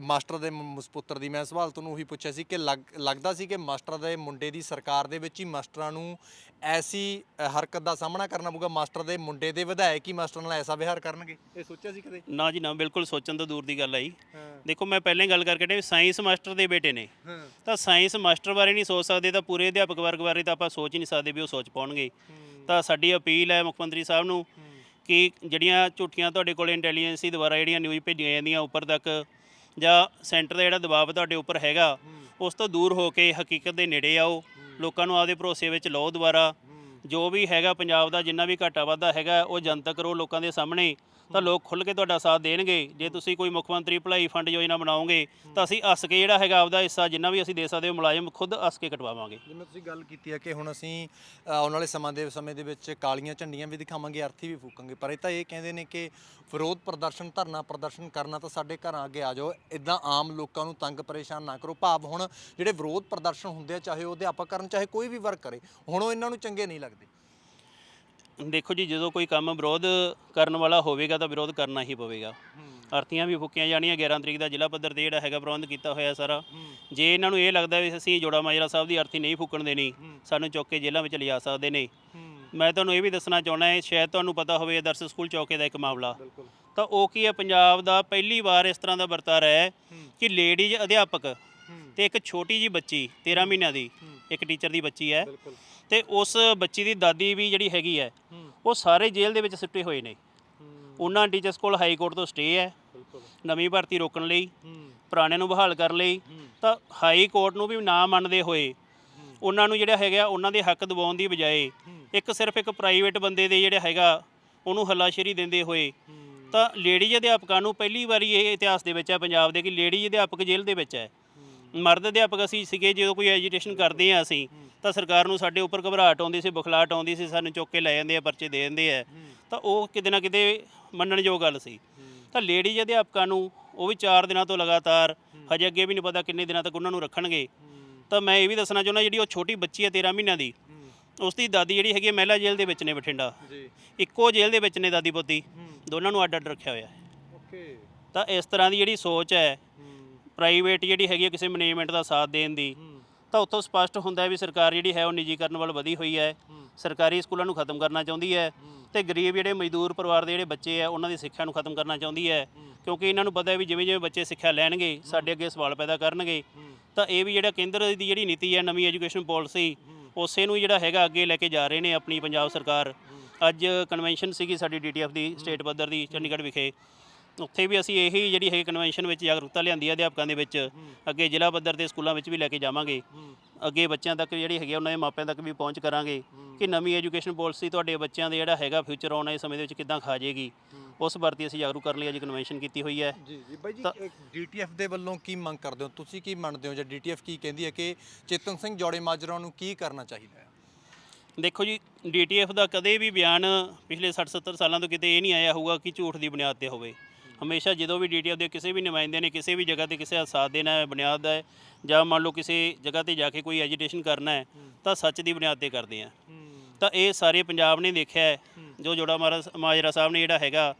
ਮਾਸਟਰ ਦੇ ਸੁਪੁੱਤਰ ਦੀ ਮੈਂ ਸਵਾਲ ਤੁਹਾਨੂੰ ਉਹੀ ਪੁੱਛਿਆ ਸੀ ਕਿ ਲੱਗ- ਲੱਗਦਾ ਸੀ ਕਿ ਮਾਸਟਰ ਦੇ ਮੁੰਡੇ ਦੀ ਸਰਕਾਰ ਦੇ ਵਿੱਚ ਹੀ ਮਾਸਟਰਾਂ ਨੂੰ ਐਸੀ ਹਰਕਤ ਦਾ ਸਾਹਮਣਾ ਕਰਨਾ ਪਊਗਾ ਮਾਸਟਰ ਦੇ ਮੁੰਡੇ ਦੇ ਵਿਧਾਇਕ ਹੀ ਮਾਸਟਰ ਨਾਲ ਐਸਾ ਵਿਹਾਰ ਕਰਨਗੇ? ਇਹ ਸੋਚਿਆ ਸੀ ਕਦੇ? ਨਾ ਜੀ ਨਾ ਬਿਲਕੁਲ ਸੋਚਣ ਤੋਂ ਦੂਰ ਦੀ ਗੱਲ ਆਈ ਦੇਖੋ ਮੈਂ ਪਹਿਲਾਂ ਹੀ ਗੱਲ ਕਰਕੇ ਵੀ ਸਾਇੰਸ ਮਾਸਟਰ ਦੇ ਬੇਟੇ ਨੇ। ਤਾਂ ਸਾਇੰਸ ਮਾਸਟਰ ਬਾਰੇ ਨਹੀਂ ਸੋਚ ਸਕਦੇ ਤਾਂ ਪੂਰੇ ਅਧਿਆਪਕ ਵਰਗ ਬਾਰੇ ਤਾਂ ਆਪਾਂ ਸੋਚ ਹੀ ਨਹੀਂ ਸਕਦੇ ਵੀ ਉਹ ਸੋਚ ਪਾਉਣਗੇ। ਤਾਂ ਸਾਡੀ ਅਪੀਲ ਹੈ ਮੁੱਖ ਮੰਤਰੀ ਸਾਹਿਬ ਨੂੰ ਕਿ ਜਿਹੜੀਆਂ ਝੂਠੀਆਂ ਤੁਹਾਡੇ ਕੋਲ ਇੰਟੈਲੀਜੈਂਸੀ ਦੁਆਰਾ ਜਿਹੜੀਆਂ ਨਿਊਜ਼ ਭੇਜੀਆਂ ਜਾਂਦੀਆਂ ਉੱਪਰ ਤੱਕ ਜਾਂ ਸੈਂਟਰ ਦਾ ਜਿਹੜਾ ਦਬਾਅ ਤੁਹਾਡੇ ਉੱਪਰ ਹੈਗਾ ਉਸ ਤੋਂ ਦੂਰ ਹੋ ਕੇ ਹਕੀਕਤ ਦੇ ਨੇੜੇ ਆਓ। ਲੋਕਾਂ ਨੂੰ ਆਪਦੇ ਭਰੋਸੇ ਵਿੱਚ ਲਓ ਦੁਬਾਰਾ। ਜੋ ਵੀ ਹੈਗਾ ਪੰਜਾਬ ਦਾ ਜਿੰਨਾ ਵੀ ਘਾਟਾ ਵਾਧਾ ਹੈਗਾ ਉਹ ਜਨਤਕ ਕਰੋ ਲੋਕਾਂ ਦੇ ਸਾਹਮਣੇ ਤਾਂ ਲੋਕ ਖੁੱਲ੍ਹ ਕੇ ਤੁਹਾਡਾ ਸਾਥ ਦੇਣਗੇ। ਜੇ ਤੁਸੀਂ ਕੋਈ ਮੁੱਖ ਮੰਤਰੀ ਭਲਾਈ ਫੰਡ ਯੋਜਨਾ ਬਣਾਓਗੇ ਤਾਂ ਅਸੀਂ ਹੱਸ ਕੇ ਜਿਹੜਾ ਹੈਗਾ ਆਪਦਾ ਹਿੱਸਾ ਜਿੰਨਾ ਵੀ ਅਸੀਂ ਦੇ ਸਕਦੇ ਹਾਂ ਮੁਲਾਜ਼ਮ ਖੁਦ ਹੱਸ ਕੇ ਕਟਵਾਵਾਂਗੇ। ਜਿਵੇਂ ਤੁਸੀਂ ਗੱਲ ਕੀਤੀ ਹੈ ਕਿ ਹੁਣ ਅਸੀਂ ਅ, ਆਉਣ ਵਾਲੇ ਸਮਾਂ ਦੇ ਸਮੇਂ ਦੇ ਵਿੱਚ ਕਾਲੀਆਂ ਝੰਡੀਆਂ ਵੀ ਦਿਖਾਵਾਂਗੇ ਅਰਥੀ ਵੀ ਫੂਕਾਂਗੇ। ਪਰ ਇਹ ਤਾਂ ਇਹ ਕਹਿੰਦੇ ਨੇ ਕਿ ਵਿਰੋਧ ਪ੍ਰਦਰਸ਼ਨ ਧਰਨਾ ਪ੍ਰਦਰਸ਼ਨ ਕਰਨਾ ਤਾਂ ਸਾਡੇ ਘਰਾਂ ਅੱਗੇ ਆ ਜਾਓ। ਇਦਾਂ ਆਮ ਲੋਕਾਂ ਨੂੰ ਤੰਗ ਪਰੇਸ਼ਾਨ ਨਾ ਕਰੋ। ਭਾਵ ਹੁਣ ਜਿਹੜੇ ਵਿਰੋਧ ਪ੍ਰਦਰਸ਼ਨ ਹੁੰਦੇ ਆ ਚਾਹੇ ਉਹ ਅਧਿਆਪਕ ਕਰਨ ਚਾਹੇ ਕੋਈ ਵੀ ਵਰਕ ਕਰੇ ਹੁਣ ਉਹ ਇਹਨਾਂ ਨੂੰ ਚੰਗੇ ਨਹੀਂ ਲੱਗਦੇ। ਦੇਖੋ ਜੀ ਜਦੋਂ ਕੋਈ ਕੰਮ ਵਿਰੋਧ ਕਰਨ ਵਾਲਾ ਹੋਵੇਗਾ ਤਾਂ ਵਿਰੋਧ ਕਰਨਾ ਹੀ ਪਵੇਗਾ। ਆਰਤੀਆਂ ਵੀ ਫੁੱਕੀਆਂ ਜਾਣੀਆਂ 11 ਤਰੀਕ ਦਾ ਜ਼ਿਲ੍ਹਾ ਪੱਧਰ ਤੇ ਜਿਹੜਾ ਹੈਗਾ ਪ੍ਰਬੰਧ ਕੀਤਾ ਹੋਇਆ ਸਾਰਾ। ਜੇ ਇਹਨਾਂ ਨੂੰ ਇਹ ਲੱਗਦਾ ਵੀ ਅਸੀਂ ਜੋੜਾ ਮਾਜਰਾ ਸਾਹਿਬ ਦੀ ਆਰਤੀ ਨਹੀਂ ਫੁੱਕਣ ਦੇਣੀ ਸਾਨੂੰ ਚੁੱਕ ਕੇ ਜੇਲ੍ਹਾਂ ਵਿੱਚ ਲਿਜਾ ਸਕਦੇ ਨੇ। ਮੈਂ ਤੁਹਾਨੂੰ ਇਹ ਵੀ ਦੱਸਣਾ ਚਾਹੁੰਦਾ ਹੈ ਸ਼ਾਇਦ ਤੁਹਾਨੂੰ ਪਤਾ ਹੋਵੇ ਆਦਰਸ਼ ਸਕੂਲ ਚੌਕੇ ਦਾ ਇੱਕ ਮਾਮਲਾ। ਤਾਂ ਉਹ ਕੀ ਹੈ ਪੰਜਾਬ ਦਾ ਪਹਿਲੀ ਵਾਰ ਇਸ ਤਰ੍ਹਾਂ ਦਾ ਵਰਤਾਰਾ ਹੈ ਕਿ ਲੇਡੀਜ਼ ਅਧਿਆਪਕ ਤੇ ਇੱਕ ਛੋਟੀ ਜੀ ਬੱਚੀ 13 ਮਹੀਨਿਆਂ ਦੀ ਇੱਕ ਟੀਚਰ ਦੀ ਬੱਚੀ ਹੈ। ਤੇ ਉਸ ਬੱਚੀ ਦੀ ਦਾਦੀ ਵੀ ਜਿਹੜੀ ਹੈਗੀ ਹੈ ਉਹ ਸਾਰੇ ਜੇਲ੍ਹ ਦੇ ਵਿੱਚ ਸਿੱਟੇ ਹੋਏ ਨੇ। ਉਹਨਾਂ ਟੀਚਰਸ ਕੋਲ ਹਾਈ ਕੋਰਟ ਤੋਂ ਸਟੇ ਹੈ। ਨਵੀਂ ਭਰਤੀ ਰੋਕਣ ਲਈ ਪੁਰਾਣੇ ਨੂੰ ਬਹਾਲ ਕਰਨ ਲਈ। ਤਾਂ ਹਾਈ ਕੋਰਟ ਨੂੰ ਵੀ ਨਾ ਮੰਨਦੇ ਹੋਏ ਉਹਨਾਂ ਨੂੰ ਜਿਹੜਾ ਹੈਗਾ ਉਹਨਾਂ ਦੇ ਹੱਕ ਦਿਵਾਉਣ ਦੀ ਬਜਾਏ ਇੱਕ ਸਿਰਫ ਇੱਕ ਪ੍ਰਾਈਵੇਟ ਬੰਦੇ ਦੇ ਜਿਹੜਾ ਹੈਗਾ ਉਹਨੂੰ ਹੱਲਾਸ਼ੇਰੀ ਦਿੰਦੇ ਹੋਏ ਤਾਂ ਲੇਡੀਜ਼ ਅਧਿਆਪਕਾਂ ਨੂੰ ਪਹਿਲੀ ਵਾਰੀ ਇਹ ਇਤਿਹਾਸ ਦੇ ਵਿੱਚ ਹੈ ਪੰਜਾਬ ਦੇ ਕਿ ਲੇਡੀਜ਼ ਅਧਿਆਪਕ ਜੇਲ੍ਹ ਦੇ ਵਿੱਚ ਹੈ। ਮਰਦ ਅਧਿਆਪਕ ਅਸੀਂ ਸੀਗੇ ਜਦੋਂ ਕੋਈ ਐਜੀਟੇਸ਼ਨ ਕਰਦੇ ਆ ਅਸੀਂ ਤਾਂ ਸਰਕਾਰ ਨੂੰ ਸਾਡੇ ਉੱਪਰ ਘਬਰਾਹਟ ਆਉਂਦੀ ਸੀ ਬੁਖਲਾਹਟ ਆਉਂਦੀ ਸੀ ਸਾਨੂੰ ਚੁੱਕ ਕੇ ਲੈ ਜਾਂਦੇ ਆ ਪਰਚੇ ਦੇ ਦਿੰਦੇ ਆ। ਤਾਂ ਉਹ ਕਿਤੇ ਨਾ ਕਿਤੇ ਮੰਨਣਯੋਗ ਗੱਲ ਸੀ। ਤਾਂ ਲੇਡੀਜ਼ ਅਧਿਆਪਕਾਂ ਨੂੰ ਉਹ ਵੀ 4 ਦਿਨਾਂ ਤੋਂ ਲਗਾਤਾਰ ਹਜੇ ਅੱਗੇ ਵੀ ਨਹੀਂ ਪਤਾ ਕਿੰਨੇ ਦਿਨਾਂ ਤੱਕ ਉਹਨਾਂ ਨੂੰ ਰੱਖਣਗੇ। ਤਾਂ ਮੈਂ ਇਹ ਵੀ ਦੱਸਣਾ ਚਾਹੁੰਦਾ ਜਿਹੜੀ ਉਹ ਛੋਟੀ ਬੱਚੀ ਹੈ 13 ਮਹੀਨਿਆਂ ਦੀ ਉਸ ਦੀ ਦਾਦੀ ਜਿਹੜੀ ਹੈਗੀ ਮਹਿਲਾ ਜੇਲ੍ਹ ਦੇ ਵਿੱਚ ਨੇ ਬਠਿੰਡਾ। ਜੀ। ਇੱਕੋ ਜੇਲ੍ਹ ਦੇ ਵਿੱਚ ਨੇ ਦਾਦੀ ਪੋਤੀ ਦੋਨਾਂ ਨੂੰ ਅੱਡ ਅੱਡ ਰੱਖਿਆ ਹੋਇਆ ਹੈ। ਓਕੇ। ਤਾਂ ਇਸ ਤਰ੍ਹਾਂ ਦੀ ਜਿਹੜੀ ਸੋਚ ਹੈ ਪ੍ਰਾਈਵੇਟ ਜਿਹੜੀ ਹੈਗੀ ਕਿਸੇ ਮੈਨੇਜਮੈਂਟ ਦਾ ਸਾਥ ਦੇਣ ਦੀ ਤਾਂ ਉੱਥੋਂ ਸਪਸ਼ਟ ਹੁੰਦਾ ਹੈ ਵੀ ਸਰਕਾਰ ਜਿਹੜੀ ਹੈ ਉਹ ਨਿੱਜੀਕਰਨ ਵੱਲ ਵਧੀ ਹੋਈ ਹੈ। ਸਰਕਾਰੀ ਸਕੂਲਾਂ ਨੂੰ ਖਤਮ ਕਰਨਾ ਚਾਹੁੰਦੀ ਹੈ ਤੇ ਗਰੀਬ ਜਿਹੜੇ ਮਜ਼ਦੂਰ ਪਰਿਵਾਰ ਦੇ ਜਿਹੜੇ ਬੱਚੇ ਆ ਉਹਨਾਂ ਦੀ ਸਿੱਖਿਆ ਨੂੰ ਖਤਮ ਕਰਨਾ ਚਾਹੁੰਦੀ ਹੈ। ਕਿਉਂਕਿ ਇਹਨਾਂ ਨੂੰ ਪਤਾ ਹੈ ਵੀ ਜਿਵੇਂ ਜਿਵੇਂ ਬੱਚੇ ਸਿੱਖਿਆ ਲੈਣਗੇ, ਸਾਡੇ ਅੱਗੇ ਸਵਾਲ ਪੈਦਾ ਕਰਨਗੇ, ਤਾਂ ਇਹ ਵੀ ਜਿਹੜਾ ਕੇਂਦਰ ਦੀ ਜਿਹੜੀ ਨੀਤੀ ਹੈ, ਨਵੀਂ ਐਜੂਕੇਸ਼ਨ ਪਾਲਿਸੀ, ਉਸੇ ਨੂੰ ਜਿਹੜਾ ਹੈਗਾ ਅੱਗੇ ਲੈ ਕੇ ਜਾ ਰਹੇ ਨੇ ਆਪਣੀ ਪੰਜਾਬ ਸਰਕਾਰ। ਅੱਜ ਕਨਵੈਨਸ਼ਨ ਸੀਗੀ ਸਾਡੀ ਡੀਟੀਐਫ ਦੀ, ਸਟੇਟ ਪੱਧਰ ਦੀ, ਚੰਡੀਗੜ੍ਹ ਵਿਖੇ। ਉੱਥੇ ਵੀ ਅਸੀਂ ਇਹੀ ਜਿਹੜੀ ਹੈ ਕਨਵੈਨਸ਼ਨ ਵਿੱਚ ਜਾਗਰੂਕਤਾ ਲਿਆਂਦੀ ਹੈ ਅਧਿਆਪਕਾਂ ਦੇ ਵਿੱਚ ਅੱਗੇ ਜ਼ਿਲ੍ਹਾ ਪੱਧਰ ਤੇ ਸਕੂਲਾਂ ਵਿੱਚ ਵੀ ਲੈ ਕੇ ਜਾਵਾਂਗੇ। ਅੱਗੇ ਬੱਚਿਆਂ ਤੱਕ ਜਿਹੜੀ ਹੈਗੀ ਉਹਨਾਂ ਦੇ ਮਾਪਿਆਂ ਤੱਕ ਵੀ ਪਹੁੰਚ ਕਰਾਂਗੇ ਕਿ ਨਵੀਂ ਐਜੂਕੇਸ਼ਨ ਪਾਲਿਸੀ ਤੁਹਾਡੇ ਬੱਚਿਆਂ ਦੇ ਜਿਹੜਾ ਹੈਗਾ ਫਿਊਚਰ ਆਉਣ ਵਾਲੇ ਸਮੇਂ ਦੇ ਵਿੱਚ ਕਿੱਦਾਂ ਖਾ ਜਾਏਗੀ। ਉਸ ਪ੍ਰਤੀ ਅਸੀਂ ਜਾਗਰੂਕ ਕਰਨ ਲਈ ਅੱਜ ਕਨਵੈਨਸ਼ਨ ਕੀਤੀ ਹੋਈ ਹੈ। ਜੀ ਜੀ। ਬਾਈ ਜੀ ਡੀਟੀਐਫ ਦੇ ਵੱਲੋਂ ਕੀ ਮੰਗ ਕਰਦੇ ਹੋ? ਤੁਸੀਂ ਕੀ ਮੰਨਦੇ ਹੋ ਜਾਂ ਡੀਟੀਐਫ ਕੀ ਕਹਿੰਦੀ ਹੈ ਕਿ ਚੇਤਨ ਸਿੰਘ ਜੋੜੇ ਮਾਜਰਾ ਨੂੰ ਕੀ ਕਰਨਾ ਚਾਹੀਦਾ ਹੈ? ਦੇਖੋ ਜੀ ਡੀਟੀਐਫ ਦਾ ਕਦੇ ਵੀ ਬਿਆਨ ਪਿਛਲੇ 60 70 ਸਾਲਾਂ ਤੋਂ ਕਿਤੇ ਇਹ ਨਹੀਂ ਆਇਆ ਹੋਊਗਾ ਕਿ ਝੂਠ ਦੀ ਬੁਨਿਆਦ ਤੇ ਹੋਵੇ। ਹਮੇਸ਼ਾ ਜਦੋਂ ਵੀ ਡੀਟੀਐਫ ਦੇ ਕਿਸੇ ਵੀ ਨੁਮਾਇੰਦੇ ਨੇ ਕਿਸੇ ਵੀ ਜਗ੍ਹਾ ਤੇ ਕਿਸੇ ਦਾ ਸਾਥ ਦੇਣਾ ਹੈ ਬੁਨਿਆਦ ਹੈ ਜਾਂ ਮੰਨ ਲਓ ਕਿਸੇ ਜਗ੍ਹਾ ਤੇ ਜਾ ਕੇ ਕੋਈ ਐਜੀਟੇਸ਼ਨ ਕਰਨਾ ਹੈ ਤਾਂ ਸੱਚ ਦੀ ਬੁਨਿਆਦ ਤੇ ਕਰਦੇ ਆ। ਤਾਂ ਇਹ ਸਾਰੇ ਪੰਜਾਬ ਨੇ ਦੇਖਿਆ ਹੈ ਜੋ ਜੋੜਾ ਮਹਾਰਾਜ ਮਾਜਰਾ ਸਾਹਿਬ ਨੇ ਜਿਹੜਾ ਹੈਗਾ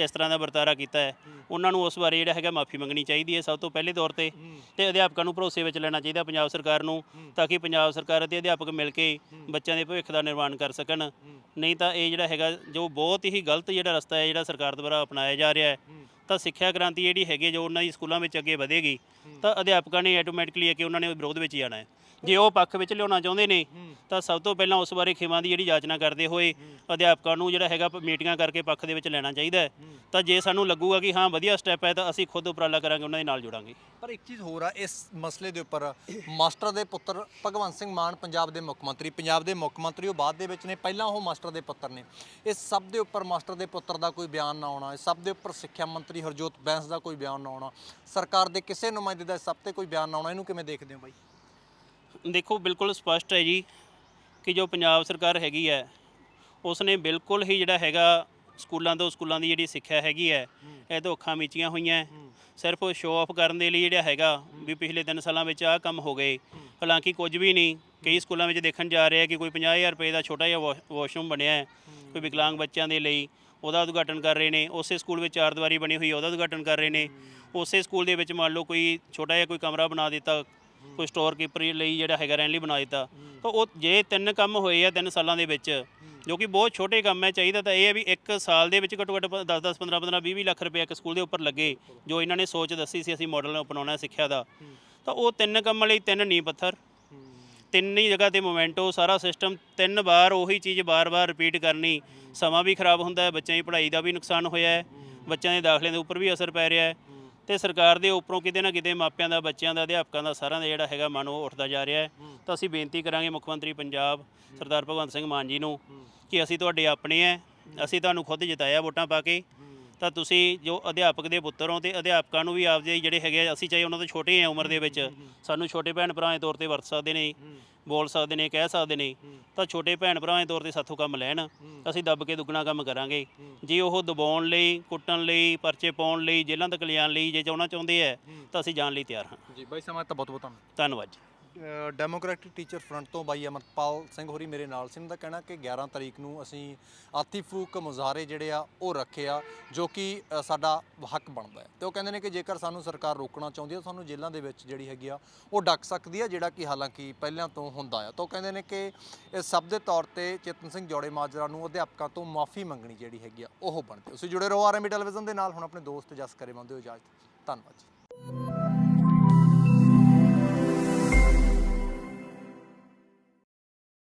ਇਸ ਤਰ੍ਹਾਂ ਦਾ ਵਰਤਾਰਾ ਕੀਤਾ ਹੈ। ਉਹਨਾਂ ਨੂੰ ਉਸ ਬਾਰੇ ਜਿਹੜਾ ਹੈਗਾ ਮਾਫੀ ਮੰਗਣੀ ਚਾਹੀਦੀ ਹੈ ਸਭ ਤੋਂ ਪਹਿਲੇ ਤੌਰ ਤੇ ਤੇ ਅਧਿਆਪਕਾਂ ਨੂੰ ਭਰੋਸੇ ਵਿੱਚ ਲੈਣਾ ਚਾਹੀਦਾ ਪੰਜਾਬ ਸਰਕਾਰ ਨੂੰ ਤਾਂ ਕਿ ਪੰਜਾਬ ਸਰਕਾਰ ਅਤੇ ਅਧਿਆਪਕ ਮਿਲ ਕੇ ਬੱਚਿਆਂ ਦੇ ਭਵਿੱਖ ਦਾ ਨਿਰਮਾਣ ਕਰ ਸਕਣ। ਨਹੀਂ ਤਾਂ ਇਹ ਜਿਹੜਾ ਹੈਗਾ ਜੋ ਬਹੁਤ ਹੀ ਗਲਤ ਜਿਹੜਾ ਰਸਤਾ ਹੈ ਜਿਹੜਾ ਸਰਕਾਰ ਦੁਆਰਾ ਅਪਣਾਇਆ ਜਾ ਰਿਹਾ ਹੈ ਤਾਂ ਸਿੱਖਿਆ ਕ੍ਰਾਂਤੀ ਜਿਹੜੀ ਹੈਗੀ ਜੋ ਉਹਨਾਂ ਦੀ ਸਕੂਲਾਂ ਵਿੱਚ ਅੱਗੇ ਵਧੇਗੀ ਤਾਂ ਅਧਿਆਪਕਾਂ ਨੇ ਆਟੋਮੈਟਿਕਲੀ ਕਿ ਉਹਨਾਂ ਨੇ ਵਿਰੋਧ ਵਿੱਚ ਜਾਣਾ ਹੈ। ਜੇ ਉਹ ਪੱਖ ਵਿੱਚ ਲਿਆਉਣਾ ਚਾਹੁੰਦੇ ਨੇ ਤਾਂ ਸਭ ਤੋਂ ਪਹਿਲਾਂ ਉਸ ਬਾਰੇ ਖਿਮਾ ਦੀ ਜਿਹੜੀ ਜਾਚਨਾ ਕਰਦੇ ਹੋਏ ਅਧਿਆਪਕਾਂ ਨੂੰ ਜਿਹੜਾ ਹੈਗਾ ਮੀਟਿੰਗਾਂ ਕਰਕੇ ਪੱਖ ਦੇ ਵਿੱਚ ਲੈਣਾ ਚਾਹੀਦਾ ਹੈ। ਤਾਂ ਜੇ ਸਾਨੂੰ ਲੱਗੂਗਾ ਕਿ ਹਾਂ ਵਧੀਆ ਸਟੈਪ ਹੈ ਤਾਂ ਅਸੀਂ ਖੁਦ ਉਪਰਾਲਾ ਕਰਾਂਗੇ ਉਹਨਾਂ ਦੇ ਨਾਲ ਜੁੜਾਂਗੇ। ਪਰ ਇੱਕ ਚੀਜ਼ ਹੋਰ ਆ ਇਸ ਮਸਲੇ ਦੇ ਉੱਪਰ ਮਾਸਟਰ ਦੇ ਪੁੱਤਰ ਭਗਵੰਤ ਸਿੰਘ ਮਾਨ ਪੰਜਾਬ ਦੇ ਮੁੱਖ ਮੰਤਰੀ ਪੰਜਾਬ ਦੇ ਮੁੱਖ ਮੰਤਰੀ ਉਹ ਬਾਅਦ ਦੇ ਵਿੱਚ ਨੇ ਪਹਿਲਾਂ ਉਹ ਮਾਸਟਰ ਦੇ ਪੁੱਤਰ ਨੇ। ਇਸ ਸਭ ਦੇ ਉੱਪਰ ਮਾਸਟਰ ਦੇ ਪੁੱਤਰ ਦਾ ਕੋਈ ਬਿਆਨ ਨਾ ਆਉਣਾ ਇਸ ਸਭ ਦੇ ਉੱਪਰ ਸਿੱਖਿਆ ਮੰਤਰੀ ਹਰਜੋਤ ਬੈਂਸ ਦਾ ਕੋਈ ਬਿਆਨ ਨਾ ਆਉਣਾ ਸਰਕਾਰ ਦੇ ਕਿਸੇ ਨੁਮਾਇੰਦੇ ਦਾ ਸਭ ਤੇ ਕੋਈ ਬਿਆਨ ਨਾ ਆਉਣਾ ਇਹਨੂੰ ਕਿਵੇਂ ਦੇਖਦੇ ਹੋ ਬਾਈ? ਦੇਖੋ ਬਿਲਕੁਲ ਸਪਸ਼ਟ ਹੈ ਜੀ ਕਿ ਜੋ ਪੰਜਾਬ ਸਰਕਾਰ ਹੈਗੀ ਹੈ ਉਸ ਨੇ ਬਿਲਕੁਲ ਹੀ ਜਿਹੜਾ ਹੈਗਾ ਸਕੂਲਾਂ ਤੋਂ ਸਕੂਲਾਂ ਦੀ ਜਿਹੜੀ ਸਿੱਖਿਆ ਹੈਗੀ ਹੈ ਇਹ ਤੋਂ ਅੱਖਾਂ ਮੀਚੀਆਂ ਹੋਈਆਂ। ਸਿਰਫ ਸ਼ੋਅ ਆਫ ਕਰਨ ਦੇ ਲਈ ਜਿਹੜਾ ਹੈਗਾ ਵੀ ਪਿਛਲੇ 3 ਸਾਲਾਂ ਵਿੱਚ ਆਹ ਕੰਮ ਹੋ ਗਏ। ਹਾਲਾਂਕਿ ਕੁਝ ਵੀ ਨਹੀਂ ਕਈ ਸਕੂਲਾਂ ਵਿੱਚ ਦੇਖਣ ਜਾ ਰਿਹਾ ਕਿ ਕੋਈ 50000 ਰੁਪਏ ਦਾ ਛੋਟਾ ਜਿਹਾ ਵਾਸ਼- ਵਾਸ਼ਰੂਮ ਬਣਿਆ ਹੈ ਕੋਈ ਵਿਕਲਾਂਗ ਬੱਚਿਆਂ ਦੇ ਲਈ ਉਹਦਾ ਉਦਘਾਟਨ ਕਰ ਰਹੇ ਨੇ ਉਸੇ ਸਕੂਲ ਵਿੱਚ ਚਾਰ ਦੀਵਾਰੀ ਬਣੀ ਹੋਈ ਉਹਦਾ ਉਦਘਾਟਨ ਕਰ ਰਹੇ ਨੇ। ਉਸੇ ਸਕੂਲ ਦੇ ਵਿੱਚ ਮੰਨ ਲਓ ਕੋਈ ਛੋਟਾ ਜਿਹਾ ਕੋਈ ਕਮਰਾ ਬਣਾ ਦਿੱਤਾ ਕੋਈ ਸਟੋਰ ਕੀਪਰ ਲਈ ਜਿਹੜਾ ਹੈਗਾ ਰਹਿਣ ਲਈ ਬਣਾ ਦਿੱਤਾ। ਤਾਂ ਉਹ ਜੇ ਤਿੰਨ ਕੰਮ ਹੋਏ ਆ ਤਿੰਨ ਸਾਲਾਂ ਦੇ ਵਿੱਚ, ਜੋ ਕਿ ਬਹੁਤ ਛੋਟੇ ਕੰਮ ਹੈ ਚਾਹੀਦਾ ਤਾਂ ਇਹ ਹੈ ਵੀ ਇੱਕ ਸਾਲ ਦੇ ਵਿੱਚ ਘੱਟੋ ਘੱਟ 10 10 15 15 20 20 ਲੱਖ ਰੁਪਏ ਇੱਕ ਸਕੂਲ ਦੇ ਉੱਪਰ ਲੱਗੇ, ਜੋ ਇਹਨਾਂ ਨੇ ਸੋਚ ਦੱਸੀ ਸੀ ਅਸੀਂ ਮਾਡਲ ਅਪਣਾਉਣਾ, ਸਿੱਖਿਆ ਦਾ। ਤਾਂ ਉਹ ਤਿੰਨ ਕੰਮਾਂ ਲਈ ਤਿੰਨ ਨੀਂਹ ਪੱਥਰ, ਤਿੰਨ ਹੀ ਜਗ੍ਹਾ ਤੇ ਮੋਮੈਂਟੋ ਸਾਰਾ ਸਿਸਟਮ ਤਿੰਨ ਵਾਰ ਉਹੀ ਚੀਜ਼ ਬਾਰ-ਬਾਰ ਰਿਪੀਟ ਕਰਨੀ, ਸਮਾਂ ਵੀ ਖਰਾਬ ਹੁੰਦਾ ਹੈ, ਬੱਚਿਆਂ ਦੀ ਪੜ੍ਹਾਈ ਦਾ ਵੀ ਨੁਕਸਾਨ ਹੋਇਆ ਹੈ, ਬੱਚਿਆਂ ਦੇ ਦਾਖਲਿਆਂ ਦੇ ਉੱਪਰ ਵੀ ਅਸਰ ਪੈ ਰਿਹਾ ਹੈ। ਤੇ ਸਰਕਾਰ ਦੇ ਉੱਪਰੋਂ ਕਿਤੇ ਨਾ ਕਿਤੇ ਮਾਪਿਆਂ ਦਾ ਬੱਚਿਆਂ ਦਾ ਅਧਿਆਪਕਾਂ ਦਾ ਸਾਰਿਆਂ ਦਾ ਜਿਹੜਾ ਹੈਗਾ ਮਨ ਉਹ ਉੱਠਦਾ ਜਾ ਰਿਹਾ ਹੈ। ਤਾਂ ਅਸੀਂ ਬੇਨਤੀ ਕਰਾਂਗੇ ਮੁੱਖ ਮੰਤਰੀ ਪੰਜਾਬ ਸਰਦਾਰ ਭਗਵੰਤ ਸਿੰਘ ਮਾਨ ਜੀ ਨੂੰ ਕਿ ਅਸੀਂ ਤੁਹਾਡੇ ਆਪਣੇ ਹੈ ਅਸੀਂ ਤੁਹਾਨੂੰ ਖੁਦ ਜਿਤਾਇਆ ਵੋਟਾਂ ਪਾ ਕੇ। ਤਾਂ ਤੁਸੀਂ ਜੋ ਅਧਿਆਪਕ ਦੇ ਪੁੱਤਰ ਹੋ ਤੇ ਅਧਿਆਪਕਾਂ ਨੂੰ ਵੀ ਆਪਦੇ ਜਿਹੜੇ ਹੈਗੇ ਅਸੀਂ ਚਾਹੇ ਉਹਨਾਂ ਤੋਂ ਛੋਟੇ ਆ ਉਮਰ ਦੇ ਵਿੱਚ ਸਾਨੂੰ ਛੋਟੇ ਭੈਣ ਭਰਾਵਾਂ ਦੇ ਤੌਰ ਤੇ ਵਰਤ ਸਕਦੇ ਨੇ ਬੋਲ ਸਕਦੇ ਨੇ ਕਹਿ ਸਕਦੇ ਨੇ ਤਾਂ ਛੋਟੇ ਭੈਣ ਭਰਾਵਾਂ ਦੇ ਤੌਰ ਤੇ ਸਾਥੋਂ ਕੰਮ ਲੈਣ ਅਸੀਂ ਦੱਬ ਕੇ ਦੁੱਗਣਾ ਕੰਮ ਕਰਾਂਗੇ। ਜੇ ਉਹ ਦਬਾਉਣ ਲਈ ਕੁੱਟਣ ਲਈ ਪਰਚੇ ਪਾਉਣ ਲਈ ਜੇਲ੍ਹਾਂ ਤੱਕ ਲਿਜਾਣ ਲਈ ਜੇ ਚਾਹਣਾ ਚਾਹੁੰਦੇ ਆ ਤਾਂ ਅਸੀਂ ਜਾਣ ਲਈ ਤਿਆਰ ਹਾਂ। ਜੀ ਬਾਈ ਸਮਾਂ ਤਾਂ ਬਹੁਤ ਬਹੁਤ ਧੰਨਵਾਦ। ਧੰਨਵਾਦ ਜੀ। ਡੈਮੋਕ੍ਰੈਟਿਕ ਟੀਚਰ ਫਰੰਟ ਤੋਂ ਬਾਈ ਅਮਰਪਾਲ ਸਿੰਘ ਹੋਰੀ ਮੇਰੇ ਨਾਲ ਸੀ। ਉਹਨਾਂ ਦਾ ਕਹਿਣਾ ਕਿ 11 ਤਰੀਕ ਨੂੰ ਅਸੀਂ ਆਤੀਫੂਕ ਮੁਜ਼ਾਹਰੇ ਜਿਹੜੇ ਆ ਉਹ ਰੱਖੇ ਆ ਜੋ ਕਿ ਅ, ਸਾਡਾ ਹੱਕ ਬਣਦਾ ਹੈ। ਤੇ ਉਹ ਕਹਿੰਦੇ ਨੇ ਕਿ ਜੇਕਰ ਸਾਨੂੰ ਸਰਕਾਰ ਰੋਕਣਾ ਚਾਹੁੰਦੀ ਹੈ ਸਾਨੂੰ ਜੇਲ੍ਹਾਂ ਦੇ ਵਿੱਚ ਜਿਹੜੀ ਹੈਗੀ ਆ ਉਹ ਡੱਕ ਸਕਦੀ ਆ ਜਿਹੜਾ ਕਿ ਹਾਲਾਂਕਿ ਪਹਿਲਾਂ ਤੋਂ ਹੁੰਦਾ ਆ। ਤਾਂ ਉਹ ਕਹਿੰਦੇ ਨੇ ਕਿ ਇਸ ਸਭ ਦੇ ਤੌਰ ਤੇ ਚੇਤਨ ਸਿੰਘ ਜੋੜੇ ਮਾਜਰਾ ਨੂੰ ਅਧਿਆਪਕਾਂ ਤੋਂ ਮਾਫੀ ਮੰਗਣੀ ਜਿਹੜੀ ਹੈਗੀ ਆ ਉਹ ਬਣਦੀ ਤੁਸੀਂ ਜੁੜੇ ਰਹੋ ਆਰਐਮਬੀ ਟੈਲੀਵਿਜ਼ਨ ਦੇ ਨਾਲ। ਹੁਣ ਆਪਣੇ ਦੋਸਤ ਜਸ ਕਰੇ ਮੰਦੇ ਹੋ ਇਜਾਜ਼ਤ। ਧੰਨਵਾਦ ਜੀ।